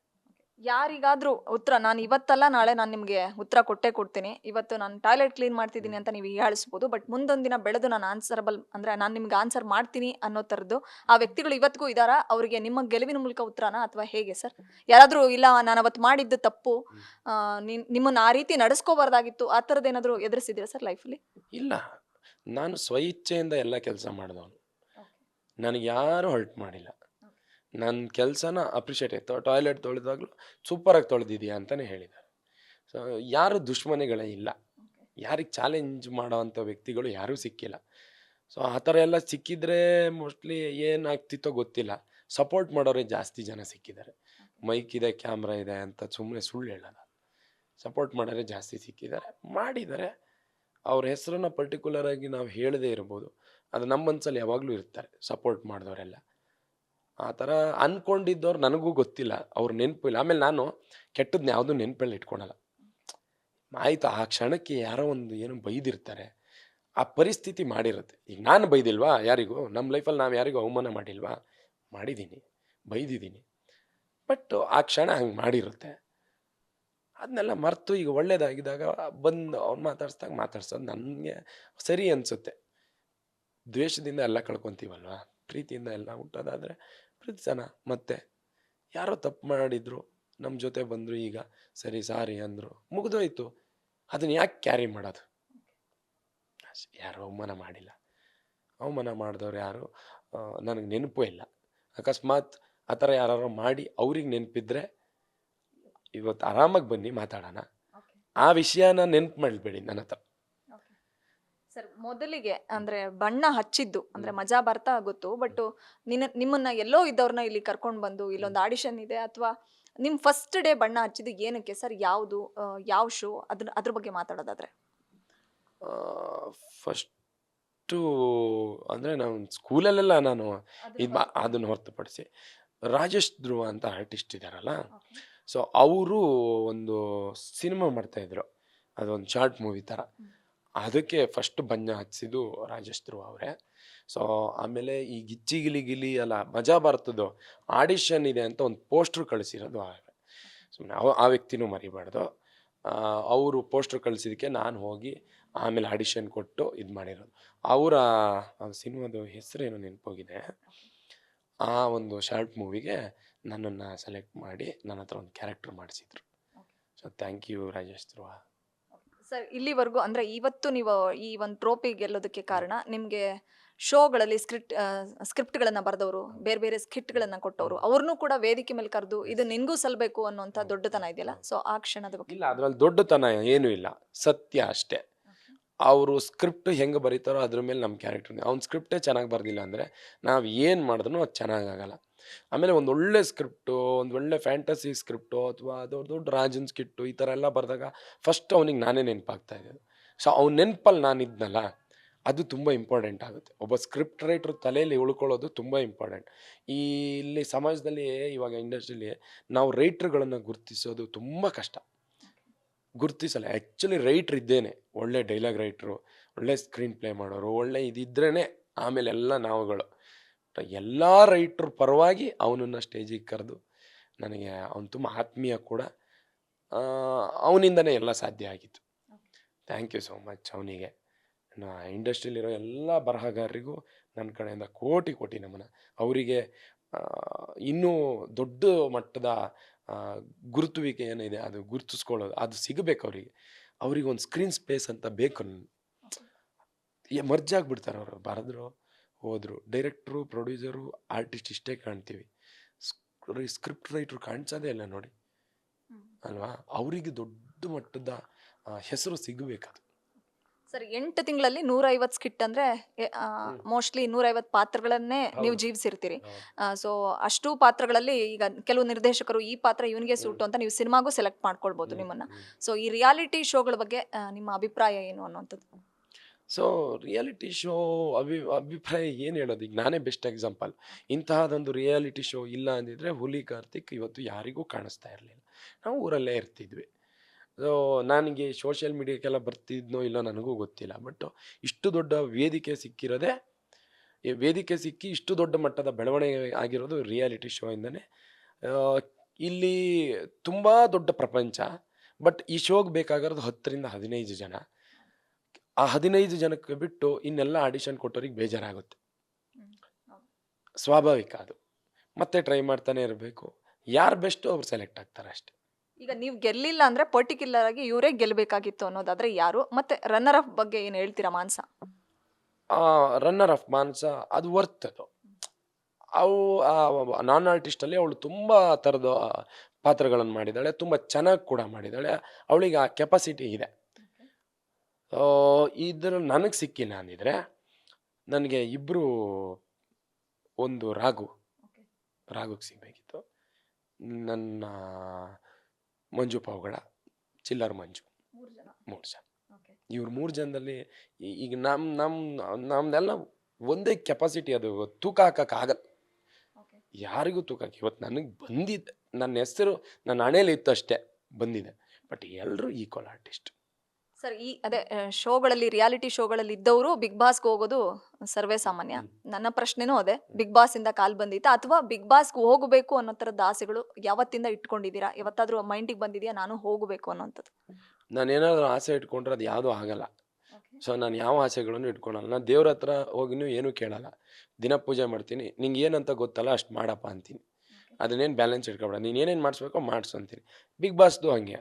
B: ಯಾರಿಗಾದ್ರೂ ಉತ್ತರ ನಾನು ಇವತ್ತಲ್ಲ ನಾಳೆ ನಾನು ನಿಮಗೆ ಉತ್ತರ ಕೊಟ್ಟೇ ಕೊಡ್ತೀನಿ. ಇವತ್ತು ನಾನು ಟಾಯ್ಲೆಟ್ ಕ್ಲೀನ್ ಮಾಡ್ತಿದ್ದೀನಿ ಅಂತ ನೀವು ಹೀಯಾಳಿಸ್ಬೋದು ಬಟ್ ಮುಂದೊಂದು ದಿನ ಬೆಳೆದು ನಾನು ಆನ್ಸರಬಲ್ ಅಂದ್ರೆ ನಾನು ನಿಮ್ಗೆ ಆನ್ಸರ್ ಮಾಡ್ತೀನಿ ಅನ್ನೋ ಥರದ್ದು ಆ ವ್ಯಕ್ತಿಗಳು ಇವತ್ತಿಗೂ ಇದ್ದಾರಾ ಅವರಿಗೆ ನಿಮ್ಮ ಗೆಲುವಿನ ಮೂಲಕ ಉತ್ತರನ ಅಥವಾ ಹೇಗೆ ಸರ್? ಯಾರಾದರೂ ಇಲ್ಲ ನಾನು ಅವತ್ತು ಮಾಡಿದ್ದು ತಪ್ಪು ನಿಮ್ಮನ್ನು ನಿನ್- ನಿಮ್ಮನ್ನ ಆ ರೀತಿ ನಡೆಸ್ಕೋಬಾರ್ದಾಗಿತ್ತು ಆ ಥರದ್ದು ಏನಾದರೂ ಎದುರಿಸಿದ್ದೀರಾ ಸರ್ ಲೈಫಲ್ಲಿ
A: ಇಲ್ಲ. ನಾನು ಸ್ವಇಚ್ಛೆಯಿಂದ ಎಲ್ಲ ಕೆಲಸ ಮಾಡಿದವನು. ನನಗೆ ಯಾರೂ ಹರ್ಟ್ ಮಾಡಿಲ್ಲ. ನನ್ನ ಕೆಲಸನ ಅಪ್ರಿಷಿಯೇಟ್ ಆಯಿತು. ಟಾಯ್ಲೆಟ್ ತೊಳೆದಾಗಲೂ ಸೂಪರಾಗಿ ತೊಳೆದಿದೆಯಾ ಅಂತಲೇ ಹೇಳಿದ್ದಾರೆ. ಸೊ ಯಾರು ದುಶ್ಮನಿಗಳೇ ಇಲ್ಲ. ಯಾರಿಗೆ ಚಾಲೆಂಜ್ ಮಾಡೋವಂಥ ವ್ಯಕ್ತಿಗಳು ಯಾರೂ ಸಿಕ್ಕಿಲ್ಲ. ಸೊ ಆ ಥರ ಎಲ್ಲ ಸಿಕ್ಕಿದ್ರೆ ಮೋಸ್ಟ್ಲಿ ಏನಾಗ್ತಿತ್ತೋ ಗೊತ್ತಿಲ್ಲ. ಸಪೋರ್ಟ್ ಮಾಡೋರೇ ಜಾಸ್ತಿ ಜನ ಸಿಕ್ಕಿದ್ದಾರೆ. ಮೈಕ್ ಇದೆ ಕ್ಯಾಮ್ರಾ ಇದೆ ಅಂತ ಸುಮ್ಮನೆ ಸುಳ್ಳು ಹೇಳಲ್ಲ. ಸಪೋರ್ಟ್ ಮಾಡೋರೇ ಜಾಸ್ತಿ ಸಿಕ್ಕಿದ್ದಾರೆ. ಮಾಡಿದ್ದಾರೆ ಅವ್ರ ಹೆಸರನ್ನ ಪರ್ಟಿಕ್ಯುಲರ್ ಆಗಿ ನಾವು ಹೇಳದೇ ಇರ್ಬೋದು. ಅದು ನಮ್ಮ ಮನಸ್ಸಲ್ಲಿ ಯಾವಾಗಲೂ ಇರ್ತಾರೆ. ಸಪೋರ್ಟ್ ಮಾಡಿದವರೆಲ್ಲ. ಆ ಥರ ಅಂದ್ಕೊಂಡಿದ್ದವ್ರು ನನಗೂ ಗೊತ್ತಿಲ್ಲ. ಅವ್ರ ನೆನಪು ಇಲ್ಲ. ಆಮೇಲೆ ನಾನು ಕೆಟ್ಟದ್ನ ಯಾವುದೂ ನೆನಪಲ್ಲಿ ಇಟ್ಕೊಳಲ್ಲ. ಆಯಿತು, ಆ ಕ್ಷಣಕ್ಕೆ ಯಾರೋ ಒಂದು ಏನೋ ಬೈದಿರ್ತಾರೆ. ಆ ಪರಿಸ್ಥಿತಿ ಮಾಡಿರುತ್ತೆ. ಈಗ ನಾನು ಬೈದಿಲ್ವಾ? ಯಾರಿಗೂ? ನಮ್ಮ ಲೈಫಲ್ಲಿ ನಾವು ಯಾರಿಗೂ ಅವಮಾನ ಮಾಡಿಲ್ವಾ? ಮಾಡಿದ್ದೀನಿ ಬೈದಿದ್ದೀನಿ ಬಟ್ ಆ ಕ್ಷಣ ಹಂಗೆ ಮಾಡಿರುತ್ತೆ. ಅದನ್ನೆಲ್ಲ ಮರೆತು ಈಗ ಒಳ್ಳೇದಾಗಿದ್ದಾಗ ಬಂದು ಅವ್ರು ಮಾತಾಡ್ಸ್ದಾಗ ಮಾತಾಡ್ಸೋದು ನನಗೆ ಸರಿ ಅನಿಸುತ್ತೆ. ದ್ವೇಷದಿಂದ ಎಲ್ಲ ಕಳ್ಕೊತೀವಲ್ವಾ? ಪ್ರೀತಿಯಿಂದ ಎಲ್ಲ ಹುಟ್ಟೋದಾದರೆ ಪ್ರತಿ ಜನ. ಮತ್ತೆ ಯಾರೋ ತಪ್ಪು ಮಾಡಿದ್ರು ನಮ್ಮ ಜೊತೆ ಬಂದರು ಈಗ ಸರಿ ಸಾರಿ ಅಂದರು. ಮುಗಿದೋಯ್ತು. ಅದನ್ನ ಯಾಕೆ ಕ್ಯಾರಿ ಮಾಡೋದು? ಅಷ್ಟೇ, ಯಾರು ಅವಮಾನ ಮಾಡಿಲ್ಲ. ಅವಮಾನ ಮಾಡಿದವ್ರು ಯಾರು? ನನಗೆ ನೆನಪು ಇಲ್ಲ. ಅಕಸ್ಮಾತ್ ಆ ಥರ ಯಾರು ಮಾಡಿ ಅವ್ರಿಗೆ ನೆನಪಿದ್ರೆ ಇವತ್ತು ಆರಾಮಾಗಿ ಬನ್ನಿ ಮಾತಾಡೋಣ. ಆ ವಿಷಯನ ನೆನಪು ಮಾಡಬೇಡಿ ನನ್ನ ಹತ್ರ.
B: ಸರ್ ಮೊದಲಿಗೆ ಅಂದ್ರೆ ಬಣ್ಣ ಹಚ್ಚಿದ್ದು ಅಂದ್ರೆ ಮಜಾ ಬರ್ತಾ ಗೊತ್ತು ಬಟ್ ನಿನ್ನ ನಿಮ್ಮನ್ನ ಎಲ್ಲೋ ಇದ್ದವ್ರನ್ನ ಇಲ್ಲಿ ಕರ್ಕೊಂಡು ಬಂದು ಇಲ್ಲೊಂದು ಆಡಿಷನ್ ಇದೆ ಅಥವಾ ನಿಮ್ ಫಸ್ಟ್ ಡೇ ಬಣ್ಣ ಹಚ್ಚಿದ್ದು ಏನಕ್ಕೆ? ಸರ್ ಯಾವುದು ಯಾವ ಶೋ ಅದ್ರ ಅದ್ರ ಬಗ್ಗೆ ಮಾತಾಡೋದಾದ್ರೆ.
A: ಫಸ್ಟು ಅಂದರೆ ನಾವು ಸ್ಕೂಲಲ್ಲೆಲ್ಲ ನಾನು ಇದು ಅದನ್ನು ಹೊರತುಪಡಿಸಿ. ರಾಜೇಶ್ ಧ್ರುವ ಅಂತ ಆರ್ಟಿಸ್ಟ್ ಇದ್ದಾರಲ್ಲ ಸೊ ಅವರು ಒಂದು ಸಿನಿಮಾ ಮಾಡ್ತಾಯಿದ್ರು ಅದೊಂದು ಶಾರ್ಟ್ ಮೂವಿ ಥರ ಅದಕ್ಕೆ ಫಸ್ಟ್ ಬಣ್ಣ ಹಚ್ಚಿದ್ದು ರಾಜೇಶ್ ಧ್ರುವ ಅವರೇ. ಸೊ ಆಮೇಲೆ ಈ ಗಿಚ್ಚಿ ಗಿಲಿ ಗಿಲಿ ಅಲ್ಲ ಮಜಾ ಬರ್ತದೋ ಆಡಿಷನ್ ಇದೆ ಅಂತ ಒಂದು ಪೋಸ್ಟರ್ ಕಳಿಸಿರೋದು ಅವರೇ ಸುಮ್ಮನೆ ಆ ವ್ಯಕ್ತಿನೂ ಮರಿಬಾರ್ದು. ಅವರು ಪೋಸ್ಟರ್ ಕಳಿಸಿದಕ್ಕೆ ನಾನು ಹೋಗಿ ಆಮೇಲೆ ಆಡಿಷನ್ ಕೊಟ್ಟು ಇದು ಮಾಡಿರೋದು. ಅವರ ಸಿನಿಮಾದ ಹೆಸರೇನು ನೆನಪೋಗಿದೆ? ಆ ಒಂದು ಶಾರ್ಟ್ ಮೂವಿಗೆ ನನ್ನನ್ನು ಸೆಲೆಕ್ಟ್ ಮಾಡಿ ನನ್ನ ಹತ್ರ ಒಂದು ಕ್ಯಾರೆಕ್ಟರ್ ಮಾಡಿಸಿದ್ರು. So thank you Rajesh Dhruva.
B: Sir ಇಲ್ಲಿವರೆಗೂ ಅಂದ್ರೆ ಇವತ್ತು ನೀವು ಈ ಒಂದು ಟ್ರೋಫಿ ಗೆಲ್ಲೋದಕ್ಕೆ ಕಾರಣ ನಿಮ್ಗೆ ಶೋಗಳಲ್ಲಿ ಸ್ಕ್ರಿಪ್ಟ್ ಸ್ಕ್ರಿಪ್ಟ್ಗಳನ್ನು ಬರೆದವರು ಬೇರೆ ಬೇರೆ ಸ್ಕಿಟ್ಗಳನ್ನು ಕೊಟ್ಟವರು ಅವ್ರನ್ನೂ ಕೂಡ ವೇದಿಕೆ ಮೇಲೆ ಕರೆದು ಇದು ನಿನ್ಗೂ ಸಲ್ಬೇಕು ಅನ್ನೋಂಥ ದೊಡ್ಡತನ ಇದೆಯಲ್ಲ? ಸೊ ಆ ಕ್ಷಣದ ಬಗ್ಗೆ.
A: ಇಲ್ಲ ಅದ್ರಲ್ಲಿ ದೊಡ್ಡತನ ಏನೂ ಇಲ್ಲ. ಸತ್ಯ ಅಷ್ಟೇ. ಅವರು ಸ್ಕ್ರಿಪ್ಟ್ ಹೆಂಗೆ ಬರೀತಾರೋ ಅದ್ರ ಮೇಲೆ ನಮ್ಮ ಕ್ಯಾರೆಕ್ಟರ್ ಅವ್ನ ಸ್ಕ್ರಿಪ್ಟೇ ಚೆನ್ನಾಗಿ ಬರ್ದಿಲ್ಲ ಅಂದರೆ ನಾವು ಏನು ಮಾಡಿದ್ರು ಅದು ಚೆನ್ನಾಗಾಗಲ್ಲ ಆಮೇಲೆ ಒಂದು ಒಳ್ಳೆ ಸ್ಕ್ರಿಪ್ಟು, ಒಂದು ಒಳ್ಳೆ ಫ್ಯಾಂಟಸಿ ಸ್ಕ್ರಿಪ್ಟು ಅಥವಾ ದೊಡ್ಡ ದೊಡ್ಡ ರಾಜನ್ ಸ್ಕಿಟ್ಟು ಈ ಥರ ಎಲ್ಲ ಬರೆದಾಗ ಫಸ್ಟ್ ಅವನಿಗೆ ನಾನೇ ನೆನಪಾಗ್ತಾ ಇದ್ದೆ ಸೊ ಅವ್ನ ನೆನಪಲ್ಲಿ ನಾನಿದ್ನಲ್ಲ, ಅದು ತುಂಬ ಇಂಪಾರ್ಟೆಂಟ್ ಆಗುತ್ತೆ. ಒಬ್ಬ ಸ್ಕ್ರಿಪ್ಟ್ ರೈಟ್ರ್ ತಲೆಯಲ್ಲಿ ಉಳ್ಕೊಳ್ಳೋದು ತುಂಬ ಇಂಪಾರ್ಟೆಂಟ್. ಈ ಇಲ್ಲಿ ಸಮಾಜದಲ್ಲಿ, ಇವಾಗ ಇಂಡಸ್ಟ್ರಿಲಿ ನಾವು ರೈಟ್ರುಗಳನ್ನು ಗುರುತಿಸೋದು ತುಂಬ ಕಷ್ಟ. ಗುರುತಿಸಲ್ಲ ಆ್ಯಕ್ಚುಲಿ ರೈಟ್ರ್ ಇದ್ದೇನೆ. ಒಳ್ಳೆ ಡೈಲಾಗ್ ರೈಟ್ರು, ಒಳ್ಳೆ ಸ್ಕ್ರೀನ್ ಪ್ಲೇ ಮಾಡೋರು, ಒಳ್ಳೆ ಇದಿದ್ರೇ ಆಮೇಲೆ ಎಲ್ಲ ನಾವುಗಳು. ಎಲ್ಲ ರೈಟ್ರ ಪರವಾಗಿ ಅವನನ್ನು ಸ್ಟೇಜಿಗೆ ಕರೆದು ನನಗೆ ಅವನು ತುಂಬ ಆತ್ಮೀಯ ಕೂಡ ಅವನಿಂದನೇ ಎಲ್ಲ ಸಾಧ್ಯ ಆಗಿತ್ತು. ಥ್ಯಾಂಕ್ ಯು ಸೋ ಮಚ್ ಅವನಿಗೆ. ಇಂಡಸ್ಟ್ರಿಲಿರೋ ಎಲ್ಲ ಬರಹಗಾರರಿಗೂ ನನ್ನ ಕಡೆಯಿಂದ ಕೋಟಿ ಕೋಟಿ ನಮನ. ಅವರಿಗೆ ಇನ್ನೂ ದೊಡ್ಡ ಮಟ್ಟದ ಗುರುತುವಿಕೆ ಏನಿದೆ ಅದು ಗುರುತಿಸ್ಕೊಳ್ಳೋದು ಅದು ಸಿಗಬೇಕು ಅವರಿಗೆ. ಅವ್ರಿಗೆ ಒಂದು ಸ್ಕ್ರೀನ್ ಸ್ಪೇಸ್ ಅಂತ ಬೇಕು ಮರ್ಜಾಗ್ಬಿಡ್ತಾರೆ ಅವರು, ಬರೆದ್ರು. ಹೋದ್ರು. ಡೈರೆಕ್ಟ್ರು ಪ್ರೊಡ್ಯೂಸರು ಆರ್ಟಿಸ್ಟ್ ಇಷ್ಟೇ ಕಾಣ್ತೀವಿ. ಸ್ಕ್ರಿಪ್ಟ್ ರೈಟ್ರು ಕಾಣಿಸೋದೇ ಇಲ್ಲ ನೋಡಿ. ಅಲ್ವಾ? ಅವರಿಗೆ ದೊಡ್ಡ ಮಟ್ಟದ ಹೆಸರು ಸಿಗಬೇಕದು.
B: ಸರ್ ಎಂಟು ತಿಂಗಳಲ್ಲಿ ನೂರೈವತ್ತು ಸ್ಕಿಟ್ ಅಂದರೆ ಮೋಸ್ಟ್ಲಿ ನೂರೈವತ್ತು ಪಾತ್ರಗಳನ್ನೇ ನೀವು. ಜೀವಿಸಿರ್ತೀರಿ. ಸೊ ಅಷ್ಟು ಪಾತ್ರಗಳಲ್ಲಿ ಈಗ ಕೆಲವು ನಿರ್ದೇಶಕರು ಈ ಪಾತ್ರ ಇವನಿಗೆ ಸೂಟು ಅಂತ ನೀವು ಸಿನಿಮಾಗೂ ಸೆಲೆಕ್ಟ್ ಮಾಡ್ಕೊಳ್ಬೋದು ನಿಮ್ಮನ್ನು. ಸೊ ಈ ರಿಯಾಲಿಟಿ ಶೋಗಳ ಬಗ್ಗೆ ನಿಮ್ಮ ಅಭಿಪ್ರಾಯ ಏನು ಅನ್ನುವಂಥದ್ದು?
A: ಸೊ ರಿಯಾಲಿಟಿ ಶೋ ಅಭಿ, ಅಭಿಪ್ರಾಯ ಏನು ಹೇಳೋದು? ಈಗ ನಾನೇ ಬೆಸ್ಟ್ ಎಕ್ಸಾಂಪಲ್ ಇಂತಹದೊಂದು ರಿಯಾಲಿಟಿ ಶೋ ಇಲ್ಲ ಅಂದಿದ್ರೆ ಹುಲಿ, ಕಾರ್ತಿಕ್ ಇವತ್ತು ಯಾರಿಗೂ ಕಾಣಿಸ್ತಾ ಇರಲಿಲ್ಲ. ನಾವು ಊರಲ್ಲೇ ಇರ್ತಿದ್ವಿ. ಸೊ ನನಗೆ ಸೋಷಿಯಲ್ ಮೀಡಿಯಾಕ್ಕೆಲ್ಲ ಬರ್ತಿದ್ನೋ ಇಲ್ಲೋ ನನಗೂ ಗೊತ್ತಿಲ್ಲ. ಬಟ್ ಇಷ್ಟು ದೊಡ್ಡ ವೇದಿಕೆ ಸಿಕ್ಕಿರೋದೇ ವೇದಿಕೆ ಸಿಕ್ಕಿ ಇಷ್ಟು ದೊಡ್ಡ ಮಟ್ಟದ ಬೆಳವಣಿಗೆ ಆಗಿರೋದು ರಿಯಾಲಿಟಿ ಶೋ ಇಂದನೇ. ಇಲ್ಲಿ ತುಂಬ ದೊಡ್ಡ ಪ್ರಪಂಚ. ಬಟ್ ಈ ಶೋಗೆ ಬೇಕಾಗಿರೋದು ಹತ್ತರಿಂದ ಹದಿನೈದು ಜನ. ಆ ಹದಿನೈದು ಜನಕ್ಕೆ ಬಿಟ್ಟು ಇನ್ನೆಲ್ಲ ಆಡಿಷನ್ ಕೊಟ್ಟೋರಿಗೆ ಬೇಜಾರಾಗುತ್ತೆ. ಸ್ವಾಭಾವಿಕ ಅದು. ಮತ್ತೆ ಟ್ರೈ ಮಾಡ್ತಾನೆ ಇರಬೇಕು. ಯಾರು ಬೆಸ್ಟ್ ಅವ್ರು ಸೆಲೆಕ್ಟ್ ಆಗ್ತಾರೆ ಅಷ್ಟೇ.
B: ಈಗ ನೀವು ಗೆಲ್ಲಿಲ್ಲ ಅಂದ್ರೆ ಪರ್ಟಿಕ್ಯುಲರ್ ಆಗಿ ಇವರೇ ಗೆಲ್ಲಬೇಕಾಗಿತ್ತು ಅನ್ನೋದಾದ್ರೆ ಯಾರು? ಮತ್ತೆ ರನ್ನರ್ ಅಫ್ ಬಗ್ಗೆ ಏನು ಹೇಳ್ತೀರಾ ಮಾನ್ಸ?
A: ರನ್ನರ್ ಆಫ್ ಮಾನ್ಸ ಅದು ವರ್ತ್ ಅದು. ಅವು ನಾನ್ ಆರ್ಟಿಸ್ಟಲ್ಲಿ ಅವಳು ತುಂಬ ಥರದ ಪಾತ್ರಗಳನ್ನು ಮಾಡಿದ್ದಾಳೆ ತುಂಬ ಚೆನ್ನಾಗಿ ಕೂಡ ಮಾಡಿದ್ದಾಳೆ ಅವಳಿಗೆ ಆ ಕೆಪಾಸಿಟಿ ಇದೆ. ಇದ್ರ ನನಗೆ ಸಿಕ್ಕಿ ನಾನಿದ್ರೆ ನನಗೆ ಇಬ್ಬರು ಒಂದು ರಾಗು ರಾಗುಗೆ ಸಿಗಬೇಕಿತ್ತು ನನ್ನ ಮಂಜು ಪಾವುಗಳ ಚಿಲ್ಲರ್ ಮಂಜು. ಮೂರು ಜನ. ಇವ್ರು ಮೂರು ಜನದಲ್ಲಿ ಈಗ ನಮ್ಮ ನಮ್ಮ ನಮ್ದೆಲ್ಲ ಒಂದೇ ಕೆಪಾಸಿಟಿ ಅದು ತೂಕ ಹಾಕೋಕ್ಕಾಗಲ್ಲ ಯಾರಿಗೂ ತೂಕ ಹಾಕಿ ಇವತ್ತು ನನಗೆ ಬಂದಿದೆ ನನ್ನ ಹೆಸರು ನನ್ನ ಹಣೆಯಲ್ಲಿ ಇತ್ತು ಅಷ್ಟೇ ಬಂದಿದೆ. ಬಟ್ ಎಲ್ಲರೂ ಈಕ್ವಲ್ ಆರ್ಟಿಸ್ಟ್.
B: ಸರ್ ಈ ಅದೇ ಶೋಗಳಲ್ಲಿ ರಿಯಾಲಿಟಿ ಶೋಗಳಲ್ಲಿ ಇದ್ದವರು ಬಿಗ್ ಬಾಸ್ಗೆ ಹೋಗೋದು ಸರ್ವೇ ಸಾಮಾನ್ಯ. ನನ್ನ ಪ್ರಶ್ನೆನೂ ಅದೇ ಬಿಗ್ ಬಾಸ್ ಇಂದ ಕಾಲ್ ಬಂದಿತ್ತಾ? ಅಥವಾ ಬಿಗ್ ಬಾಸ್ಗೆ ಹೋಗಬೇಕು ಅನ್ನೋ ಥರದ ಆಸೆಗಳು ಯಾವತ್ತಿಂದ ಇಟ್ಕೊಂಡಿದ್ದೀರಾ? ಯಾವತ್ತಾದ್ರೂ ಮೈಂಡಿಗೆ ಬಂದಿದೆಯಾ? ನಾನು ಹೋಗಬೇಕು ಅನ್ನೋಂಥದ್ದು.
A: ನಾನು ಏನಾದರೂ ಆಸೆ ಇಟ್ಕೊಂಡ್ರೆ ಅದು ಯಾವುದೂ ಆಗಲ್ಲ. ಸೊ ನಾನು ಯಾವ ಆಸೆಗಳನ್ನು ಇಟ್ಕೊಳಲ್ಲ ನಾನು ದೇವ್ರ ಹತ್ರ ಹೋಗಿನೂ ಏನೂ ಕೇಳಲ್ಲ. ದಿನ ಪೂಜೆ ಮಾಡ್ತೀನಿ. ನಿಂಗೆ ಏನಂತ ಗೊತ್ತಲ್ಲ ಅಷ್ಟು ಮಾಡಪ್ಪ ಅಂತೀನಿ. ಅದನ್ನೇನು ಬ್ಯಾಲೆನ್ಸ್ ಇಟ್ಕೊಬೇಡ. ನೀನು ಏನೇನು ಮಾಡಿಸ್ಬೇಕೋ ಮಾಡಿಸು ಅಂತೀನಿ. ಬಿಗ್ ಬಾಸ್ದು ಹಂಗೆ.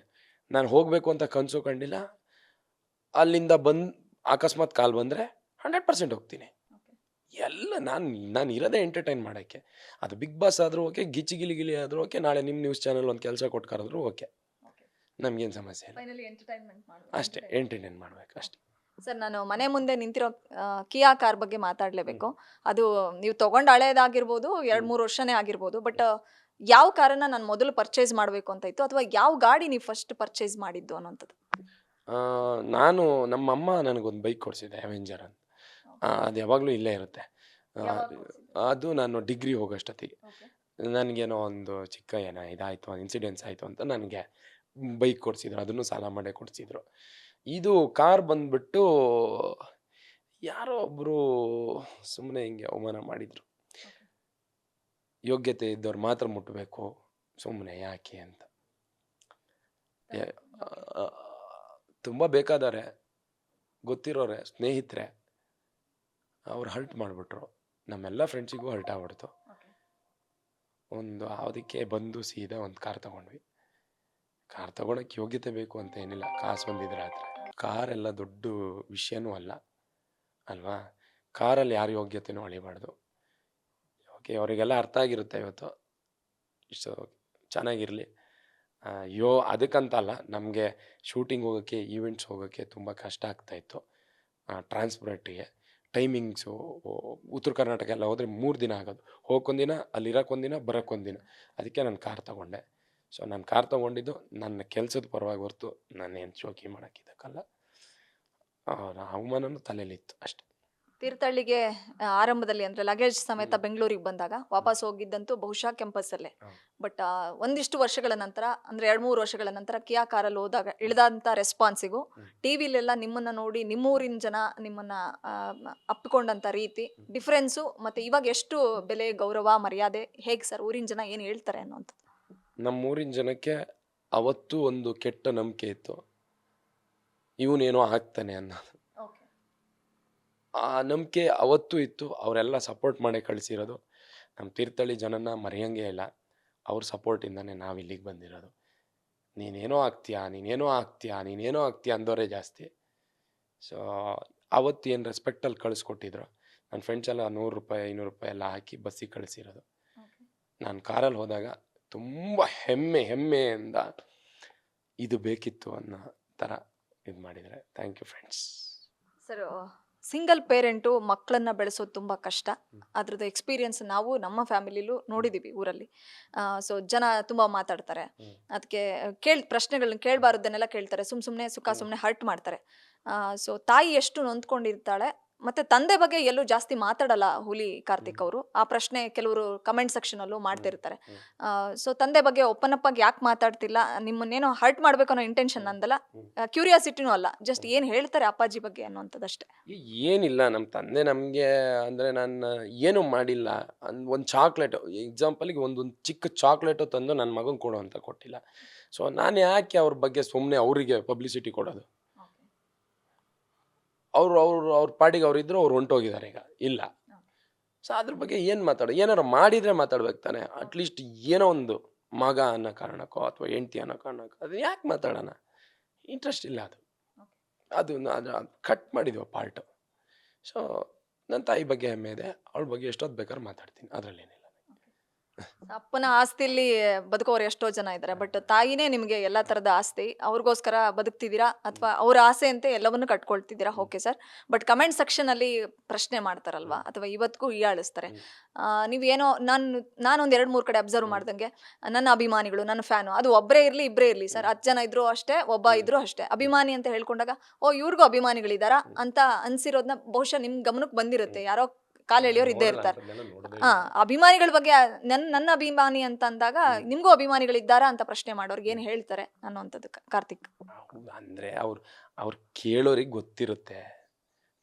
A: ನಾನು ಹೋಗಬೇಕು ಅಂತ ಕನಸು ಕಂಡಿಲ್ಲ. ಅಲ್ಲಿಂದ ಬಂದು ಅಕಸ್ಮಾತ್ ಕಾಲ್ ಬಂದರೆ ಹಂಡ್ರೆಡ್ ಪರ್ಸೆಂಟ್ ಹೋಗ್ತೀನಿ. ಎಲ್ಲ ನಾನು ನಾನು ಇರೋದೇ ಎಂಟರ್ಟೈನ್ ಮಾಡೋಕ್ಕೆ. ಅದು ಬಿಗ್ ಬಾಸ್ ಆದರೂ ಓಕೆ ಗಿಚ್ಚಿ ಗಿಲಿ ಗಿಲಿ ಆದರೂ ಓಕೆ ನಾಳೆ ನಿಮ್ಮ ನ್ಯೂಸ್ ಚಾನಲ್ ಒಂದು ಕೆಲಸ ಕೊಟ್ಟು ಕರೆದ್ರು ಓಕೆ ನಮಗೇನು ಸಮಸ್ಯೆ ಇಲ್ಲ.
B: ಫೈನಲಿ ಎಂಟರ್ಟೈನ್ಮೆಂಟ್
A: ಅಷ್ಟೇ ಎಂಟರ್ಟೈನ್ ಮಾಡ್ಬೇಕು ಅಷ್ಟೇ.
B: ಸರ್ ನಾನು ಮನೆ ಮುಂದೆ ನಿಂತಿರೋ ಕಿಯಾ ಕಾರ್ ಬಗ್ಗೆ ಮಾತಾಡಲೇಬೇಕು. ಅದು ನೀವು ತಗೊಂಡು ಹಳೇದಾಗಿರ್ಬೋದು ಎರಡು ಮೂರು ವರ್ಷನೇ ಆಗಿರ್ಬೋದು ಬಟ್ ಯಾವ ಕಾರನ್ನು ನಾನು ಮೊದಲು ಪರ್ಚೇಸ್ ಮಾಡಬೇಕು ಅಂತ ಇತ್ತು ಅಥವಾ ಯಾವ ಗಾಡಿ ನೀವು ಫಸ್ಟ್ ಪರ್ಚೇಸ್ ಮಾಡಿದ್ದು ಅನ್ನೋಂಥದ್ದು
A: ಆ, ನಾನು ನಮ್ಮಮ್ಮ ನನಗೊಂದು ಬೈಕ್ ಕೊಡಿಸಿದೆ ಅವೆಂಜರ್ ಅಂತ. ಆ, ಅದು ಯಾವಾಗಲೂ ಇಲ್ಲೇ ಇರುತ್ತೆ. ಆ, ಅದು ನಾನು ಡಿಗ್ರಿ ಹೋಗೋಷ್ಟೊತ್ತಿಗೆ. ನನಗೇನೋ ಒಂದು ಚಿಕ್ಕ ಏನೋ ಇದಾಯಿತು ಇನ್ಸಿಡೆನ್ಸ್ ಆಯಿತು ಅಂತ ನನಗೆ ಬೈಕ್ ಕೊಡಿಸಿದ್ರು ಅದನ್ನು ಸಾಲ ಮಾಡೇ ಕೊಡಿಸಿದ್ರು. ಇದು ಕಾರ್ ಬಂದ್ಬಿಟ್ಟು ಯಾರೋ ಒಬ್ಬರು ಸುಮ್ಮನೆ ಹಿಂಗೆ ಅವಮಾನ ಮಾಡಿದರು. ಯೋಗ್ಯತೆ ಇದ್ದವ್ರು ಮಾತ್ರ ಮುಟ್ಟಬೇಕು ಸುಮ್ಮನೆ ಯಾಕೆ ಅಂತ. ತುಂಬ ಬೇಕಾದಾರೆ, ಗೊತ್ತಿರೋರೆ, ಸ್ನೇಹಿತರೆ, ಅವ್ರು ಹರ್ಟ್ ಮಾಡಿಬಿಟ್ರು. ನಮ್ಮೆಲ್ಲ ಫ್ರೆಂಡ್ಸಿಗೂ ಹರ್ಟ್ ಆಗ್ಬಿಡ್ತು. ಒಂದು ಅದಕ್ಕೆ ಬಂದು ಸೀದಾ ಒಂದು ಕಾರ್ ತಗೊಂಡ್ವಿ. ಕಾರ್ ತಗೊಳಕ್ಕೆ ಯೋಗ್ಯತೆ ಬೇಕು ಅಂತ ಏನಿಲ್ಲ, ಕಾಸು ಬಂದಿದ್ರೆ ಆದರೆ ಕಾರ್ ಎಲ್ಲ ದೊಡ್ಡ ವಿಷಯನೂ ಅಲ್ಲ, ಅಲ್ವಾ? ಕಾರಲ್ಲಿ ಯಾರು ಯೋಗ್ಯತೆನೂ ಅಳಿಬಾರ್ದು. ಓಕೆ ಅವರಿಗೆಲ್ಲ ಅರ್ಥ ಆಗಿರುತ್ತೆ ಇವತ್ತು. ಇಷ್ಟು ಚೆನ್ನಾಗಿರಲಿ. ಯೋ, ಅದಕ್ಕಂತಲ್ಲ, ನಮಗೆ ಶೂಟಿಂಗ್ ಹೋಗೋಕ್ಕೆ ಈವೆಂಟ್ಸ್ ಹೋಗೋಕ್ಕೆ ತುಂಬ ಕಷ್ಟ ಆಗ್ತಾಯಿತ್ತು ಟ್ರಾನ್ಸ್ಪೋರ್ಟಿಗೆ, ಟೈಮಿಂಗ್ಸು ಉತ್ತರ ಕರ್ನಾಟಕ ಎಲ್ಲ ಹೋದರೆ ಮೂರು ದಿನ ಆಗೋದು. ಹೋಗೋಕ್ಕೊಂದಿನ ಅಲ್ಲಿ ಇರೋಕ್ಕೊಂದಿನ ಬರೋಕ್ಕೊಂದಿನ. ಅದಕ್ಕೆ ನಾನು ಕಾರ್ ತೊಗೊಂಡೆ. ಸೊ, ನಾನು ಕಾರ್ ತೊಗೊಂಡಿದ್ದು, ನನ್ನ ಕೆಲಸದ ಪರವಾಗಿ ಹೊರ್ತು ಏನು ಶೋಕಿ ಮಾಡೋಕ್ಕಿದ್ದಕ್ಕಲ್ಲ ಅವಮಾನನೂ ತಲೆಯಲ್ಲಿತ್ತು ಅಷ್ಟೆ.
B: ತೀರ್ಥಹಳ್ಳಿಗೆ ಆರಂಭದಲ್ಲಿ ಅಂದ್ರೆ ಲಗೇಜ್ ಸಮೇತ ಬೆಂಗಳೂರಿಗೆ ಬಂದಾಗ ವಾಪಸ್ ಹೋಗಿದ್ದಂತೂ ಬಹುಶಃ ಕ್ಯಾಂಪಸ್ಸಲ್ಲೇ. ಬಟ್ ಒಂದಿಷ್ಟು ವರ್ಷಗಳ ನಂತರ ಅಂದ್ರೆ ಎರಡ್ ಮೂರು ವರ್ಷಗಳ ನಂತರ ಕಿಯಾ ಕಾರಲ್ಲಿ ಹೋದಾಗ ಇಳಿದಂತ ರೆಸ್ಪಾನ್ಸಿಗೂ
A: ಟಿ
B: ಟಿವಿಲೆಲ್ಲ ನಿಮ್ಮನ್ನ ನೋಡಿ ನಿಮ್ಮೂರಿನ ಜನ ನಿಮ್ಮನ್ನ ಅಪ್ಪಿಕೊಂಡಂಥ ಅಪ್ಪಿಕೊಂಡಂತ ರೀತಿ ಡಿಫ್ರೆನ್ಸು ಮತ್ತೆ ಇವಾಗ ಎಷ್ಟು ಬೆಲೆ ಗೌರವ ಮರ್ಯಾದೆ ಹೇಗೆ ಸರ್ ಊರಿನ ಜನ ಏನು ಹೇಳ್ತಾರೆ ಅನ್ನೋಂಥದ್ದು
A: ನಮ್ಮೂರಿನ ಜನಕ್ಕೆ ಅವತ್ತು ಒಂದು ಕೆಟ್ಟ ನಂಬಿಕೆ ಇತ್ತು. ಇವನೇನೋ ಆಗ್ತಾನೆ ಅನ್ನೋದು. ಆ ನಂಬಿಕೆ ಅವತ್ತು ಇತ್ತು ಅವರೆಲ್ಲ ಸಪೋರ್ಟ್ ಮಾಡಿ ಕಳಿಸಿರೋದು. ನಮ್ಮ ತೀರ್ಥಹಳ್ಳಿ ಜನನ ಮರೆಯಂಗೇ ಇಲ್ಲ. ಅವ್ರ ಸಪೋರ್ಟಿಂದನೇ ನಾವು ಇಲ್ಲಿಗೆ ಬಂದಿರೋದು. ನೀನೇನೋ ಆಗ್ತೀಯಾ? ನೀನೇನೋ ಆಗ್ತೀಯಾ? ನೀನೇನೋ ಆಗ್ತೀಯಾ ಅಂದವರೇ ಜಾಸ್ತಿ. ಸೊ ಅವತ್ತು ಏನು ರೆಸ್ಪೆಕ್ಟಲ್ಲಿ ಕಳಿಸ್ಕೊಟ್ಟಿದ್ರು. ನನ್ನ ಫ್ರೆಂಡ್ಸ್ ಎಲ್ಲ ನೂರು ರೂಪಾಯಿ ಐನೂರು ರೂಪಾಯಿ ಎಲ್ಲ ಹಾಕಿ ಬಸ್ಸಿಗೆ ಕಳಿಸಿರೋದು. ನಾನು ಕಾರಲ್ಲಿ ಹೋದಾಗ ತುಂಬ ಹೆಮ್ಮೆ ಹೆಮ್ಮೆಯಿಂದ ಇದು ಬೇಕಿತ್ತು ಅನ್ನೋ ಥರ ಇದು ಮಾಡಿದರೆ thank you friends
B: sir single parent ಮಕ್ಕಳನ್ನ ಬೆಳೆಸೋದು ತುಂಬ ಕಷ್ಟ. ಅದ್ರದ್ದು ಎಕ್ಸ್ಪೀರಿಯನ್ಸ್ ನಾವು ನಮ್ಮ ಫ್ಯಾಮಿಲಿಲೂ ನೋಡಿದ್ದೀವಿ ಊರಲ್ಲಿ. ಸೊ ಜನ ತುಂಬ ಮಾತಾಡ್ತಾರೆ. ಅದಕ್ಕೆ ಕೇಳ್ ಪ್ರಶ್ನೆಗಳನ್ನ ಕೇಳಬಾರ್ದನ್ನೆಲ್ಲ ಕೇಳ್ತಾರೆ. ಸುಮ್ ಸುಮ್ಮನೆ ಸುಖ ಸುಮ್ಮನೆ ಹರ್ಟ್ ಮಾಡ್ತಾರೆ. ಸೊ ತಾಯಿ ಎಷ್ಟು ನೊಂದ್ಕೊಂಡಿರ್ತಾಳೆ ಮತ್ತೆ ತಂದೆ ಬಗ್ಗೆ ಎಲ್ಲೂ ಜಾಸ್ತಿ ಮಾತಾಡಲ್ಲ ಹುಲಿ ಕಾರ್ತಿಕ್ ಅವರು. ಆ ಪ್ರಶ್ನೆ ಕೆಲವರು ಕಮೆಂಟ್ ಸೆಕ್ಷನ್ ಅಲ್ಲೂ ಮಾಡ್ತಿರ್ತಾರೆ. ಸೊ ತಂದೆ ಬಗ್ಗೆ ಓಪನ್ ಅಪ್ ಆಗಿ ಯಾಕೆ ಮಾತಾಡ್ತಿಲ್ಲ ನಿಮ್ಮನ್ನೇನೋ ಹರ್ಟ್ ಮಾಡ್ಬೇಕು ಅನ್ನೋ ಇಂಟೆನ್ಷನ್ ಅಂದಲ್ಲ ಕ್ಯೂರಿಯಾಸಿಟಿನೂ ಅಲ್ಲ ಜಸ್ಟ್ ಏನ್ ಹೇಳ್ತಾರೆ ಅಪ್ಪಾಜಿ ಬಗ್ಗೆ ಅನ್ನೋಂಥದ್ದಷ್ಟೇ
A: ಈ- ಏನಿಲ್ಲ ನಮ್ಮ ತಂದೆ ನಮಗೆ ಅಂದರೆ ನಾನು ಏನು ಮಾಡಿಲ್ಲ. ಒಂದು ಚಾಕ್ಲೇಟು ಎಕ್ಸಾಂಪಲಿಗೆ ಒಂದೊಂದು ಚಿಕ್ಕ ಚಾಕ್ಲೇಟು ತಂದು ನನ್ನ ಮಗನ ಕೊಡು ಅಂತ ಕೊಟ್ಟಿಲ್ಲ. ಸೊ ನಾನು ಯಾಕೆ ಅವ್ರ ಬಗ್ಗೆ ಸುಮ್ಮನೆ ಅವರಿಗೆ ಪಬ್ಲಿಸಿಟಿ ಕೊಡೋದು? ಅವರು ಅವರು, ಅವ್ರ ಪಾಡಿಗೆ ಅವ್ರು ಇದ್ರು, ಅವ್ರು ಹೊಂಟೋಗಿದ್ದಾರೆ ಈಗ. ಇಲ್ಲ. ಸೊ ಅದ್ರ ಬಗ್ಗೆ ಏನು ಮಾತಾಡೋ, ಏನಾರು ಮಾಡಿದರೆ ಮಾತಾಡ್ಬೇಕು ತಾನೆ. ಅಟ್ಲೀಸ್ಟ್ ಏನೋ ಒಂದು ಮಗ ಅನ್ನೋ ಕಾರಣಕ್ಕೋ ಅಥವಾ ಹೆಂಡ್ತಿ ಅನ್ನೋ ಕಾರಣಕ್ಕೋ ಅದು ಯಾಕೆ ಮಾತಾಡೋಣ? ಇಂಟ್ರೆಸ್ಟ್ ಇಲ್ಲ ಅದು. ಅದು ಅದು ಕಟ್ ಮಾಡಿದ್ವಿ ಪಾರ್ಟು ಸೊ ನನ್ನ ತಾಯಿ ಬಗ್ಗೆ ಹೆಮ್ಮೆ ಇದೆ. ಅವಳ ಬಗ್ಗೆ ಎಷ್ಟೊತ್ತು ಬೇಕಾದ್ರೂ ಮಾತಾಡ್ತೀನಿ. ಅದರಲ್ಲೇನಿಲ್ಲ.
B: ಅಪ್ಪನ ಆಸ್ತಿಲಿ ಬದುಕೋರು ಎಷ್ಟೋ ಜನ ಇದ್ದಾರೆ ಬಟ್ ತಾಯಿನೇ ನಿಮಗೆ ಎಲ್ಲ ತರದ ಆಸ್ತಿ ಅವ್ರಿಗೋಸ್ಕರ ಬದುಕ್ತಿದ್ದೀರಾ ಅಥವಾ ಅವ್ರ ಆಸೆ ಅಂತೆ ಎಲ್ಲವನ್ನೂ ಕಟ್ಕೊಳ್ತಿದ್ದೀರಾ? Okay sir but comment section ಅಲ್ಲಿ ಪ್ರಶ್ನೆ ಮಾಡ್ತಾರಲ್ವಾ? ಅಥವಾ ಇವತ್ತಿಗೂ ಹೀಯಾಳಿಸ್ತಾರೆ? ನೀವೇನೋ ನಾನು ನಾನೊಂದು ಎರಡು ಮೂರು ಕಡೆ ಅಬ್ಸರ್ವ್. ಮಾಡ್ದಂಗೆ ನನ್ನ ಅಭಿಮಾನಿಗಳು ನನ್ನ ಫ್ಯಾನು ಅದು ಒಬ್ಬರೇ ಇರ್ಲಿ ಇಬ್ಬರೇ ಇರ್ಲಿ ಸರ್ ಹತ್ತು ಜನ ಇದ್ರು ಅಷ್ಟೇ ಒಬ್ಬ. ಇದ್ರು ಅಷ್ಟೇ. ಅಭಿಮಾನಿ ಅಂತ ಹೇಳ್ಕೊಂಡಾಗ ಓ ಇವ್ರಿಗೂ ಅಭಿಮಾನಿಗಳಿದಾರಾ ಅಂತ ಅನ್ಸಿರೋದನ್ನ ಬಹುಶಃ ನಿಮ್ಮ ಗಮನಕ್ಕೆ ಬಂದಿರುತ್ತೆ. ಯಾರೋ ಕಾಲ್ ಎಳೆಯೋರು ಇದ್ದೇ ಇರ್ತಾರೆ. ಹಾ ಅಭಿಮಾನಿಗಳ ಬಗ್ಗೆ ನನ್ನ ನನ್ನ ಅಭಿಮಾನಿ ಅಂತ ಅಂದಾಗ. ನಿಮ್ಗೂ ಅಭಿಮಾನಿಗಳಿದ್ದಾರಾ ಅಂತ ಪ್ರಶ್ನೆ ಮಾಡೋರ್ಗೆ ಏನ್ ಹೇಳ್ತಾರೆ ಅನ್ನೋಂಥದ್ದು ಕಾರ್ತಿಕ್?
A: ಅಂದ್ರೆ ಅವ್ರು ಅವ್ರು ಕೇಳೋರಿಗೆ ಗೊತ್ತಿರುತ್ತೆ.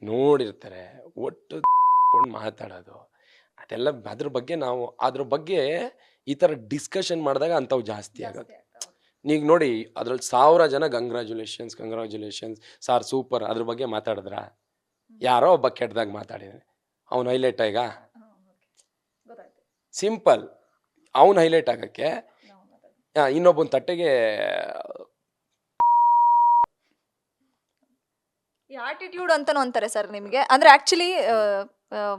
A: ನೋಡಿರ್ತಾರೆ. ಒಟ್ಟು ಮಾತಾಡೋದು. ಅದೆಲ್ಲ ಅದ್ರ ಬಗ್ಗೆ ನಾವು ಅದ್ರ ಬಗ್ಗೆ ಈ ಥರ ಡಿಸ್ಕಷನ್ ಮಾಡಿದಾಗ ಅಂಥವು ಜಾಸ್ತಿ ಆಗುತ್ತೆ. ಈಗ ನೋಡಿ ಅದ್ರಲ್ಲಿ ಸಾವಿರ ಜನ ಕಂಗ್ರ್ಯಾಚುಲೇಷನ್ಸ್ ಕಂಗ್ರ್ಯಾಚುಲೇಷನ್ಸ್ ಸಾರ್ ಸೂಪರ್ ಅದ್ರ ಬಗ್ಗೆ ಮಾತಾಡಿದ್ರ? ಯಾರೋ ಒಬ್ಬ ಕೆಟ್ಟದಾಗ ಮಾತಾಡಿದಾನೆ. ಅವ್ನು ಹೈಲೈಟ್ ಈಗ ಸಿಂಪಲ್ ಅವ್ನು ಹೈಲೈಟ್ ಆಗೋಕ್ಕೆ ಇನ್ನೊಬ್ಬನ ತಟ್ಟೆಗೆ
B: ಈ ಆಟಿಟ್ಯೂಡ್ ಅಂತಾನು ಅಂತಾರೆ ಸರ್ ನಿಮಗೆ. ಅಂದ್ರೆ ಆಕ್ಚುಲಿ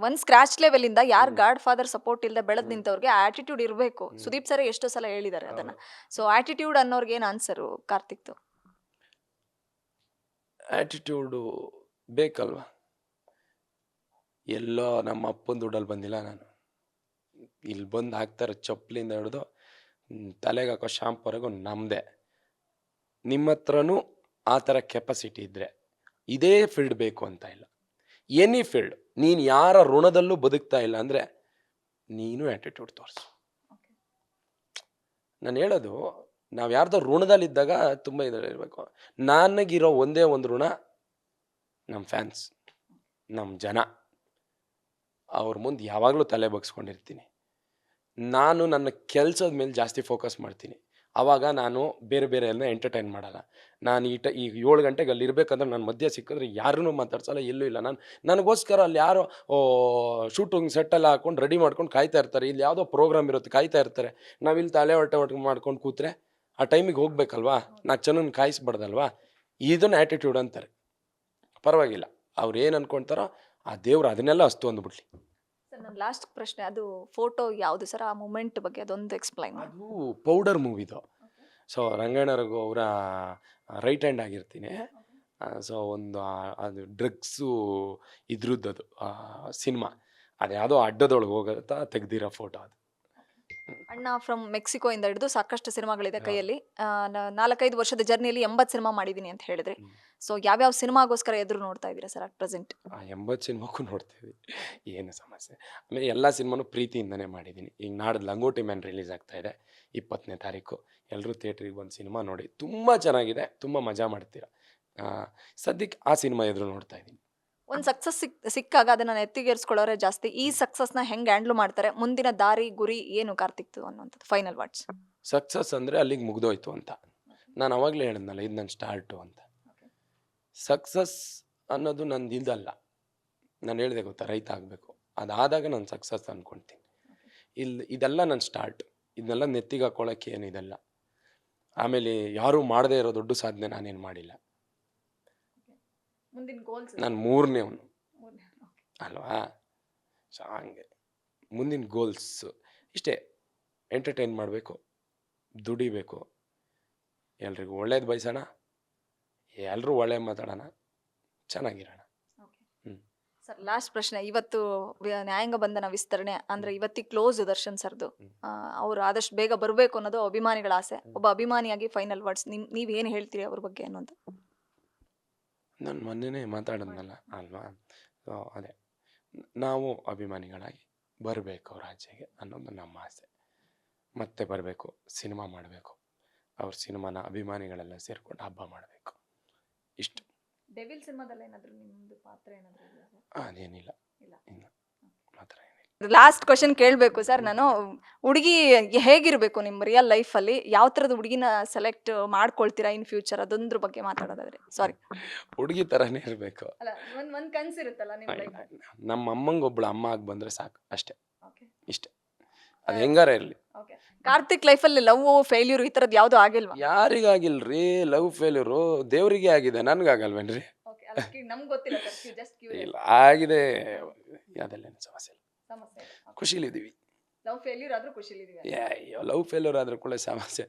B: ಒಂದ್ ಸ್ಕ್ರಾಚ್ ಲೆವೆಲ್ ಇಂದ ಯಾರ್. ಗಾಡ್ ಫಾದರ್ ಸಪೋರ್ಟ್ ಇಲ್ಲದೆ ಬೆಳೆದ್. ನಿಂತವ್ರಿಗೆ ಆಟಿಟ್ಯೂಡ್ ಇರಬೇಕು. ಸುದೀಪ್ ಸರ್ ಎಷ್ಟೋ ಸಲ ಹೇಳಿದ್ದಾರೆ ಅದನ್ನ. ಸೊ ಆಟಿಟ್ಯೂಡ್ ಅನ್ನೋರ್ಗೆ ಏನು ಆನ್ಸರು ಕಾರ್ತಿಕ್
A: ಆಟಿಟ್ಯೂಡು ಬೇಕಲ್ವಾ? ಎಲ್ಲೋ ನಮ್ಮ ಅಪ್ಪನ ದುಡ್ಡಲ್ಲಿ ಬಂದಿಲ್ಲ ನಾನು. ಇಲ್ಲಿ ಬಂದು ಹಾಕ್ತಾರೆ ಚಪ್ಪಲಿಂದ ಹಿಡ್ದು ತಲೆಗೆ ಹಾಕೋ ಶಾಂಪುವರೆಗೂ ನಮ್ಮದೇ ನಿಮ್ಮ ಹತ್ರನೂ ಆ ಥರ ಕೆಪಾಸಿಟಿ ಇದ್ದರೆ ಇದೇ ಫೀಲ್ಡ್ ಬೇಕು ಅಂತ ಇಲ್ಲ. ಎನಿ ಫೀಲ್ಡ್ ನೀನು ಯಾರ ಋಣದಲ್ಲೂ ಬದುಕ್ತಾ ಇಲ್ಲ ಅಂದರೆ ನೀನು ಆ್ಯಟಿಟ್ಯೂಡ್ ತೋರಿಸು. ನಾನು ಹೇಳೋದು, ನಾವು ಯಾರ್ದೋ ಋಣದಲ್ಲಿದ್ದಾಗ ತುಂಬ ಇದರಲ್ಲಿರಬೇಕು ನನಗಿರೋ ಒಂದೇ ಒಂದು ಋಣ ನಮ್ಮ ಫ್ಯಾನ್ಸ್ ನಮ್ಮ ಜನ. ಅವ್ರ ಮುಂದೆ ಯಾವಾಗಲೂ ತಲೆ ಬಗ್ಸ್ಕೊಂಡಿರ್ತೀನಿ. ನಾನು ನನ್ನ ಕೆಲಸದ ಮೇಲೆ ಜಾಸ್ತಿ ಫೋಕಸ್ ಮಾಡ್ತೀನಿ. ಆವಾಗ ನಾನು ಬೇರೆ ಬೇರೆ ಎಲ್ಲ ಎಂಟರ್ಟೈನ್ ಮಾಡಲ್ಲ. ನಾನು ಈ ಟ ಈಗ ಏಳು ಗಂಟೆಗೆ ಅಲ್ಲಿ ಇರಬೇಕಂದ್ರೆ ನಾನು ಮಧ್ಯೆ ಸಿಕ್ಕಿದ್ರೆ ಯಾರನ್ನೂ ಮಾತಾಡ್ಸಲ್ಲ, ಎಲ್ಲೂ ಇಲ್ಲ. ನಾನು, ನನಗೋಸ್ಕರ ಅಲ್ಲಿ ಯಾರೋ ಶೂಟಿಂಗ್ ಸೆಟ್ಟೆಲ್ಲ ಹಾಕ್ಕೊಂಡು ರೆಡಿ ಮಾಡ್ಕೊಂಡು ಕಾಯ್ತಾ ಇರ್ತಾರೆ. ಇಲ್ಲಿ ಯಾವುದೋ ಪ್ರೋಗ್ರಾಮ್ ಇರುತ್ತೆ, ಕಾಯ್ತಾ ಇರ್ತಾರೆ. ಇಲ್ಲಿ ತಲೆ ಹೊಟ್ಟೆ ಹೊಟ್ಟೆ ಮಾಡ್ಕೊಂಡು ಕೂತ್ರೆ ಆ ಟೈಮಿಗೆ ಹೋಗ್ಬೇಕಲ್ವಾ? ನಾಲ್ಕು ಜನನ ಕಾಯಿಸ್ಬಾರ್ದಲ್ವಾ? ಇದನ್ನು ಆ್ಯಟಿಟ್ಯೂಡ್ ಅಂತಾರೆ. ಪರವಾಗಿಲ್ಲ. ಅವ್ರು ಏನು ಅನ್ಕೊಳ್ತಾರೋ ಆ ದೇವ್ರು ಅದನ್ನೆಲ್ಲ ಅಷ್ಟು ಅಂದ್ಬಿಡ್ಲಿ.
B: ಸರ್ ನನ್ನ ಲಾಸ್ಟ್ ಪ್ರಶ್ನೆ ಅದು ಫೋಟೋ ಯಾವುದು ಸರ್? ಆ ಮೂಮೆಂಟ್ ಬಗ್ಗೆ ಅದೊಂದು ಎಕ್ಸ್ಪ್ಲೈನ್ ಮಾಡಿ.
A: ಅದು ಪೌಡರ್ ಮೂವಿದು ಸೊ ರಂಗಣ್ಣರಿಗೂ ಅವರ ರೈಟ್ ಹ್ಯಾಂಡ್ ಆಗಿರ್ತೀನಿ. ಸೊ ಒಂದು ಆ- ಅದು ಡ್ರಗ್ಸು ಇದ್ರದ್ದು ಅದು ಸಿನಿಮಾ ಅದು ಯಾವುದೋ ಅಡ್ಡದೊಳಗೆ ಹೋಗುತ್ತಾ ತೆಗ್ದಿರೋ ಫೋಟೋ ಅದು.
B: ಅಣ್ಣ ಫ್ರಮ್ ಮೆಕ್ಸಿಕೋ ಇಂದ ಹಿಡಿದು ಸಾಕಷ್ಟು ಸಿನಿಮಾಗಳಿದೆ ಕೈಯಲ್ಲಿ. ನಾಲ್ಕೈದು ವರ್ಷದ ಜರ್ನಿಯಲ್ಲಿ ಎಂಬತ್ತು ಸಿನಿಮಾ ಮಾಡಿದ್ದೀನಿ ಅಂತ ಹೇಳಿದ್ರಿ. ಸೊ ಯಾವ್ಯಾವ ಸಿನಿಮಾಗೋಸ್ಕರ ಎದುರು ನೋಡ್ತಾ ಇದ್ದೀರಾ ಸರ್ ಅಟ್ ಪ್ರೆಸೆಂಟ್
A: ಎಂಬತ್ತು ಸಿನಿಮಾಕ್ಕೂ ನೋಡ್ತೀವಿ ಏನು ಸಮಸ್ಯೆ. ಆಮೇಲೆ ಎಲ್ಲ ಸಿನಿಮಾನು ಪ್ರೀತಿಯಿಂದನೇ ಮಾಡಿದ್ದೀನಿ ಈಗ ನಾಡ್ದು ಲಂಗೋಟಿ ಮ್ಯಾನ್ ರಿಲೀಸ್ ಆಗ್ತಾ ಇದೆ ಇಪ್ಪತ್ತನೇ ತಾರೀಕು. ಎಲ್ಲರೂ ಥಿಯೇಟ್ರಿಗೆ ಬಂದು ಸಿನಿಮಾ ನೋಡಿ. ತುಂಬ ಚೆನ್ನಾಗಿದೆ. ತುಂಬ ಮಜಾ ಮಾಡ್ತೀರಾ. ಸದ್ಯಕ್ಕೆ ಆ ಸಿನಿಮಾ ಎದುರು ನೋಡ್ತಾ ಇದ್ದೀನಿ.
B: ಒಂದು ಸಕ್ಸಸ್ ಸಿಕ್ ಸಿಕ್ಕಾಗ ಅದನ್ನ ಎತ್ತಿಗೇರಿಸ್ಕೊಳ್ಳೋರೆ ಜಾಸ್ತಿ. ಈ ಸಕ್ಸಸ್ನ ಹೆಂಗೆ ಹ್ಯಾಂಡ್ಲ್ ಮಾಡ್ತಾರೆ? ಮುಂದಿನ ದಾರಿ ಗುರಿ ಏನು ಕಾರ್ತಿಕ್ತು ಅನ್ನುವಂಥದ್ದು ಫೈನಲ್ ವರ್ಡ್ಸ್
A: ಸಕ್ಸಸ್ ಅಂದರೆ ಅಲ್ಲಿಗೆ ಮುಗ್ದೋಯ್ತು ಅಂತ. ನಾನು ಅವಾಗಲೇ ಹೇಳಿದ್ನಲ್ಲ ಇದು ನನ್ನ ಸ್ಟಾರ್ಟು ಅಂತ. ಸಕ್ಸಸ್ ಅನ್ನೋದು ನಂದು ಇದಲ್ಲ ನಾನು ಹೇಳಿದೆ ಗೊತ್ತಾ ರೈತ ಆಗಬೇಕು. ಅದಾದಾಗ ನಾನು ಸಕ್ಸಸ್ ಅಂದ್ಕೊಳ್ತೀನಿ ಇಲ್ಲಿ ಇದೆಲ್ಲ ನನ್ನ ಸ್ಟಾರ್ಟ್ ಇದನ್ನೆಲ್ಲ ನೆತ್ತಿಗೆ ಹಾಕೊಳ್ಳೋಕ್ಕೆ ಏನು ಇದಲ್ಲ. ಆಮೇಲೆ ಯಾರೂ ಮಾಡದೇ ಇರೋ ದೊಡ್ಡ ಸಾಧನೆ ನಾನೇನು ಮಾಡಿಲ್ಲ.
B: ಮುಂದಿನ ಗೋಲ್ಸ್
A: ನಾನು ಮೂರನೇವನು ಅಲ್ವಾ? ಸೊ ಹಂಗೆ. ಮುಂದಿನ ಗೋಲ್ಸ್ ಇಷ್ಟೇ. ಎಂಟರ್ಟೈನ್ ಮಾಡಬೇಕು. ದುಡಿಬೇಕು. ಎಲ್ರಿಗೂ ಒಳ್ಳೇದು ಬಯಸೋಣ. ಎಲ್ಲರೂ ಒಳ್ಳೆ ಮಾತಾಡೋಣ. ಚೆನ್ನಾಗಿರೋಣ.
B: ಸರ್ ಲಾಸ್ಟ್ ಪ್ರಶ್ನೆ. ಇವತ್ತು ನ್ಯಾಯಾಂಗ ಬಂಧನ ವಿಸ್ತರಣೆ ಅಂದ್ರೆ ಇವತ್ತಿ ಕ್ಲೋಸ್ ದರ್ಶನ್ ಸರ್ದು. ಅವರು ಆದಷ್ಟು ಬೇಗ ಬರಬೇಕು ಅನ್ನೋದು ಅಭಿಮಾನಿಗಳ ಆಸೆ. ಒಬ್ಬ ಅಭಿಮಾನಿಯಾಗಿ ಫೈನಲ್ ವರ್ಡ್ಸ್ ನಿಮ್ ನೀವೇನು ಏನ್ ಹೇಳ್ತೀರಿ ಅವ್ರ ಬಗ್ಗೆ ಅನ್ನೋದು?
A: ನಾನು ಮೊನ್ನೆನೇ ಮಾತಾಡಿದ್ನಲ್ಲ ಅಲ್ವಾ? ಸೊ ಅದೇ. ನಾವು ಅಭಿಮಾನಿಗಳಾಗಿ ಬರಬೇಕು ರಾಜ್ಯಗೆ ಅನ್ನೋದು ನಮ್ಮ ಆಸೆ. ಮತ್ತೆ ಬರಬೇಕು ಸಿನಿಮಾ ಮಾಡಬೇಕು. ಅವ್ರ ಸಿನಿಮಾನ ಅಭಿಮಾನಿಗಳೆಲ್ಲ ಸೇರ್ಕೊಂಡು ಹಬ್ಬ ಮಾಡಬೇಕು. ಇಷ್ಟು.
B: ಡೆವಿಲ್ ಸಿನಿಮಾದಲ್ಲಿ ಏನಾದರೂ ನಿಮ್ಮದು ಪಾತ್ರ ಏನಾದರೂ
A: ಅದೇನಿಲ್ಲ.
B: ಇಲ್ಲ.
A: ಇಲ್ಲ ಮಾತ್ರ
B: ಲಾಸ್ಟ್ ಕ್ವಶನ್ ಕೇಳಬೇಕು ಸರ್ ನಾನು ಹುಡುಗಿ ಹೇಗಿರಬೇಕು ನಿಮ್ಮ ರಿಯಲ್ ಲೈಫಲ್ಲಿ ಯಾವ ಥರದ ಹುಡುಗಿನ ಸೆಲೆಕ್ಟ್ ಮಾಡ್ಕೊಳ್ತೀರಾ ಇನ್ ಫ್ಯೂಚರ್ ಅದೊಂದ್ರ ಬಗ್ಗೆ ಮಾತಾಡೋದಾದ್ರೆ. ಸಾರಿ
A: ಹುಡುಗಿ ಥರನೇ ಇರಬೇಕು.
B: ಅಲ್ಲ ಒಂದ್ ಒಂದ್ ಕನ್ಸಿರುತ್ತಲ್ಲ
A: ನಮ್ಮ ಅಮ್ಮಂಗೆ ಒಬ್ಬಳು ಅಮ್ಮ ಆಗಿ ಬಂದರೆ ಸಾಕು ಅಷ್ಟೇ. ಇಷ್ಟೇ. ಅದು ಹೆಂಗಾರ ಇರಲಿ.
B: ಕಾರ್ತಿಕ್ ಲೈಫಲ್ಲಿ ಲವ್ ಫೇಲ್ಯೂರ್ ಈ ಥರದ್ದು ಯಾವುದು ಆಗಿಲ್ವಾ?
A: ಯಾರಿಗಾಗಿಲ್ರಿ? ಲವ್ ಫೇಲ್ಯೂರು ದೇವರಿಗೆ ಆಗಿದೆ ನನಗಾಗಲ್ವೇನ್ರಿ? ಇಲ್ಲ ಆಗಿದೆ. ಯಾವ್ದಲ್ಲ ಸಮಸ್ಯೆ ಇಲ್ಲ. ಖುಷಿಲಿದ್ದೀವಿ.
B: ಲವ್ ಫೇಲ್ಯೂರ್ ಆದ್ರೂ
A: ಅಯ್ಯೋ ಲವ್ ಫೇಲ್ಯೂರ್ ಆದ್ರೆ ಕೂಡ ಸಮಸ್ಯೆ.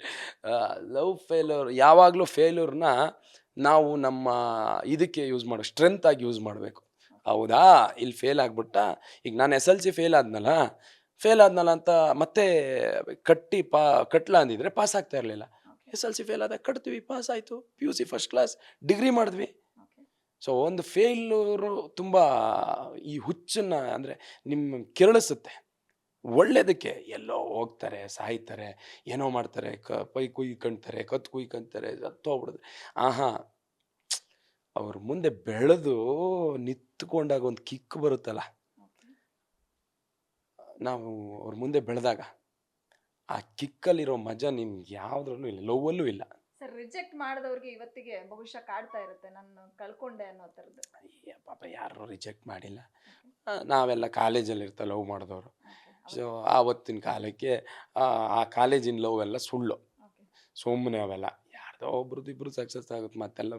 A: ಲವ್ ಫೇಲ್ಯೂರ್ ಯಾವಾಗಲೂ ಫೇಲ್ಯೂರ್ನ ನಾವು ನಮ್ಮ ಇದಕ್ಕೆ ಯೂಸ್ ಮಾಡೋ ಸ್ಟ್ರೆಂತ್ ಆಗಿ ಯೂಸ್ ಮಾಡಬೇಕು. ಹೌದಾ? ಇಲ್ಲಿ ಫೇಲ್ ಆಗ್ಬಿಟ್ಟ. ಈಗ ನಾನು ಎಸ್ ಎಲ್ ಸಿ ಫೇಲ್ ಆದ್ನಲ್ಲ ಫೇಲ್ ಆದ್ನಲ್ಲ ಅಂತ ಮತ್ತೆ ಕಟ್ಟಿ ಪಾ ಕಟ್ಲ ಅಂದಿದ್ರೆ ಪಾಸ್ ಆಗ್ತಾ ಇರಲಿಲ್ಲ. ಎಸ್ ಎಲ್ ಸಿ ಫೇಲ್ ಆದಾಗ ಕಟ್ತೀವಿ ಪಾಸ್ ಆಯಿತು. P U C first class degree ಮಾಡಿದ್ವಿ. ಸೊ ಒಂದು ಫೇಲ್ಯೂರು ತುಂಬ ಈ ಹುಚ್ಚನ್ನು ಅಂದರೆ ನಿಮ್ಮ ಕೆರಳಿಸುತ್ತೆ. ಒಳ್ಳೆಯದಕ್ಕೆ ಎಲ್ಲೋ ಹೋಗ್ತಾರೆ ಸಾಯ್ತಾರೆ ಏನೋ ಮಾಡ್ತಾರೆ ಕ ಪೈ ಕುಯ್ಕೊಂತಾರೆ ಕತ್ತು ಕುಯ್ಕೊಂತಾರೆ ಹತ್ತೋಗ್ಬಿಡಿದ್ರೆ ಆಹಾ ಅವ್ರ ಮುಂದೆ ಬೆಳೆದು ನಿಂತ್ಕೊಂಡಾಗ ಒಂದು ಕಿಕ್ ಬರುತ್ತಲ್ಲ? ನಾವು ಅವ್ರ ಮುಂದೆ ಬೆಳೆದಾಗ ಆ ಕಿಕ್ಕಲ್ಲಿರೋ ಮಜಾ ನಿಮ್ಗೆ ಯಾವುದ್ರಲ್ಲೂ ಇಲ್ಲ ಲವ್ವಲ್ಲೂ ಇಲ್ಲ.
B: ಸರ್ ರಿಜೆಕ್ಟ್ ಮಾಡಿದವ್ರಿಗೆ ಇವತ್ತಿಗೆ ಬಹುಶಃ ಕಾಡ್ತಾ ಇರುತ್ತೆ ನಾನು ಕಳ್ಕೊಂಡೆ ಅನ್ನೋ ಥರದ್ದು.
A: ಅಯ್ಯೋ ಪಾಪ ಯಾರು ರಿಜೆಕ್ಟ್ ಮಾಡಿಲ್ಲ. ನಾವೆಲ್ಲ ಕಾಲೇಜಲ್ಲಿ ಇರ್ತಾ ಲವ್ ಮಾಡಿದವರು. ಸೊ ಆವತ್ತಿನ ಕಾಲಕ್ಕೆ ಆ ಕಾಲೇಜಿನ ಲವ್ ಎಲ್ಲ ಸುಳ್ಳು. ಸುಮ್ಮನೆ ಅವೆಲ್ಲ. ಯಾರ್ದೋ ಒಬ್ರದ್ದು ಇಬ್ರು ಸಕ್ಸಸ್ ಆಗುತ್ತೆ ಮತ್ತೆಲ್ಲ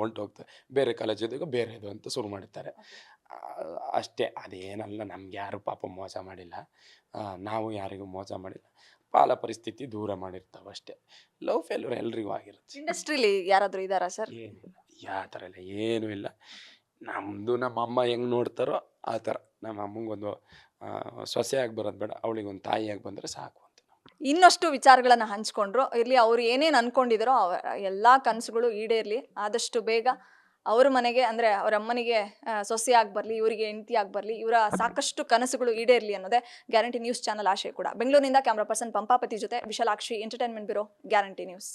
A: ಹೊಂಟೋಗ್ತದೆ ಬೇರೆ ಕಾಲೇಜ್ ಬೇರೆ ಇದು ಅಂತ ಶುರು ಮಾಡಿರ್ತಾರೆ. ಅಷ್ಟೇ. ಅದೇನಲ್ಲ ನಮ್ಗೆ ಯಾರು ಪಾಪ ಮೋಸ ಮಾಡಿಲ್ಲ. ನಾವು ಯಾರಿಗೂ ಮೋಸ ಮಾಡಿಲ್ಲ. ಪಾಲ ಪರಿಸ್ಥಿತಿ ದೂರ ಮಾಡಿರ್ತಾವ ಅಷ್ಟೇ. ಲವ್ ಫೇಲ್ಯೂರ್ ಎಲ್ರಿಗೂ ಆಗಿರುತ್ತೆ.
B: ಇಂಡಸ್ಟ್ರಿಲಿ ಯಾರಾದ್ರೂ ಇದಾರಾ ಸರ್?
A: ಏನಿಲ್ಲ ಯಾವ ಥರ ಇಲ್ಲ ಏನೂ ಇಲ್ಲ. ನಮ್ಮದು ನಮ್ಮ ಅಮ್ಮ ಹೆಂಗೆ ನೋಡ್ತಾರೋ ಆ ಥರ ನಮ್ಮ ಅಮ್ಮಂಗೊಂದು ಸೊಸೆಯಾಗಿ ಬರೋದು ಬೇಡ ಅವಳಿಗೊಂದು ತಾಯಿಯಾಗಿ ಬಂದರೆ ಸಾಕು ಅಂತ.
B: ಇನ್ನಷ್ಟು ವಿಚಾರಗಳನ್ನ ಹಂಚ್ಕೊಂಡ್ರು. ಇಲ್ಲಿ ಅವ್ರು ಏನೇನ್ ಅನ್ಕೊಂಡಿದಾರೋ ಅವರ ಎಲ್ಲಾ ಕನಸುಗಳು ಈಡೇರ್ಲಿ. ಆದಷ್ಟು ಬೇಗ ಅವ್ರ ಮನೆಗೆ ಅಂದ್ರೆ ಅವ್ರ ಅಮ್ಮನಿಗೆ ಸೊಸೆ ಸೊಸೆಯಾಗಿ ಬರಲಿ ಇವರಿಗೆ ಹೆಂಡತಿ ಆಗಬರ್ಲಿ ಇವರ ಸಾಕಷ್ಟು ಕನಸುಗಳು ಈಡೇರ್ಲಿ ಅನ್ನೋದೇ ಗ್ಯಾರಂಟಿ ನ್ಯೂಸ್ ಚಾನಲ್ ಆಶಯ ಕೂಡ. ಬೆಂಗಳೂರಿನಿಂದ ಕ್ಯಾಮ್ರಾ ಪರ್ಸನ್ ಪಂಪಾಪತಿ ಜೊತೆ Vishalakshi entertainment bureau guarantee news.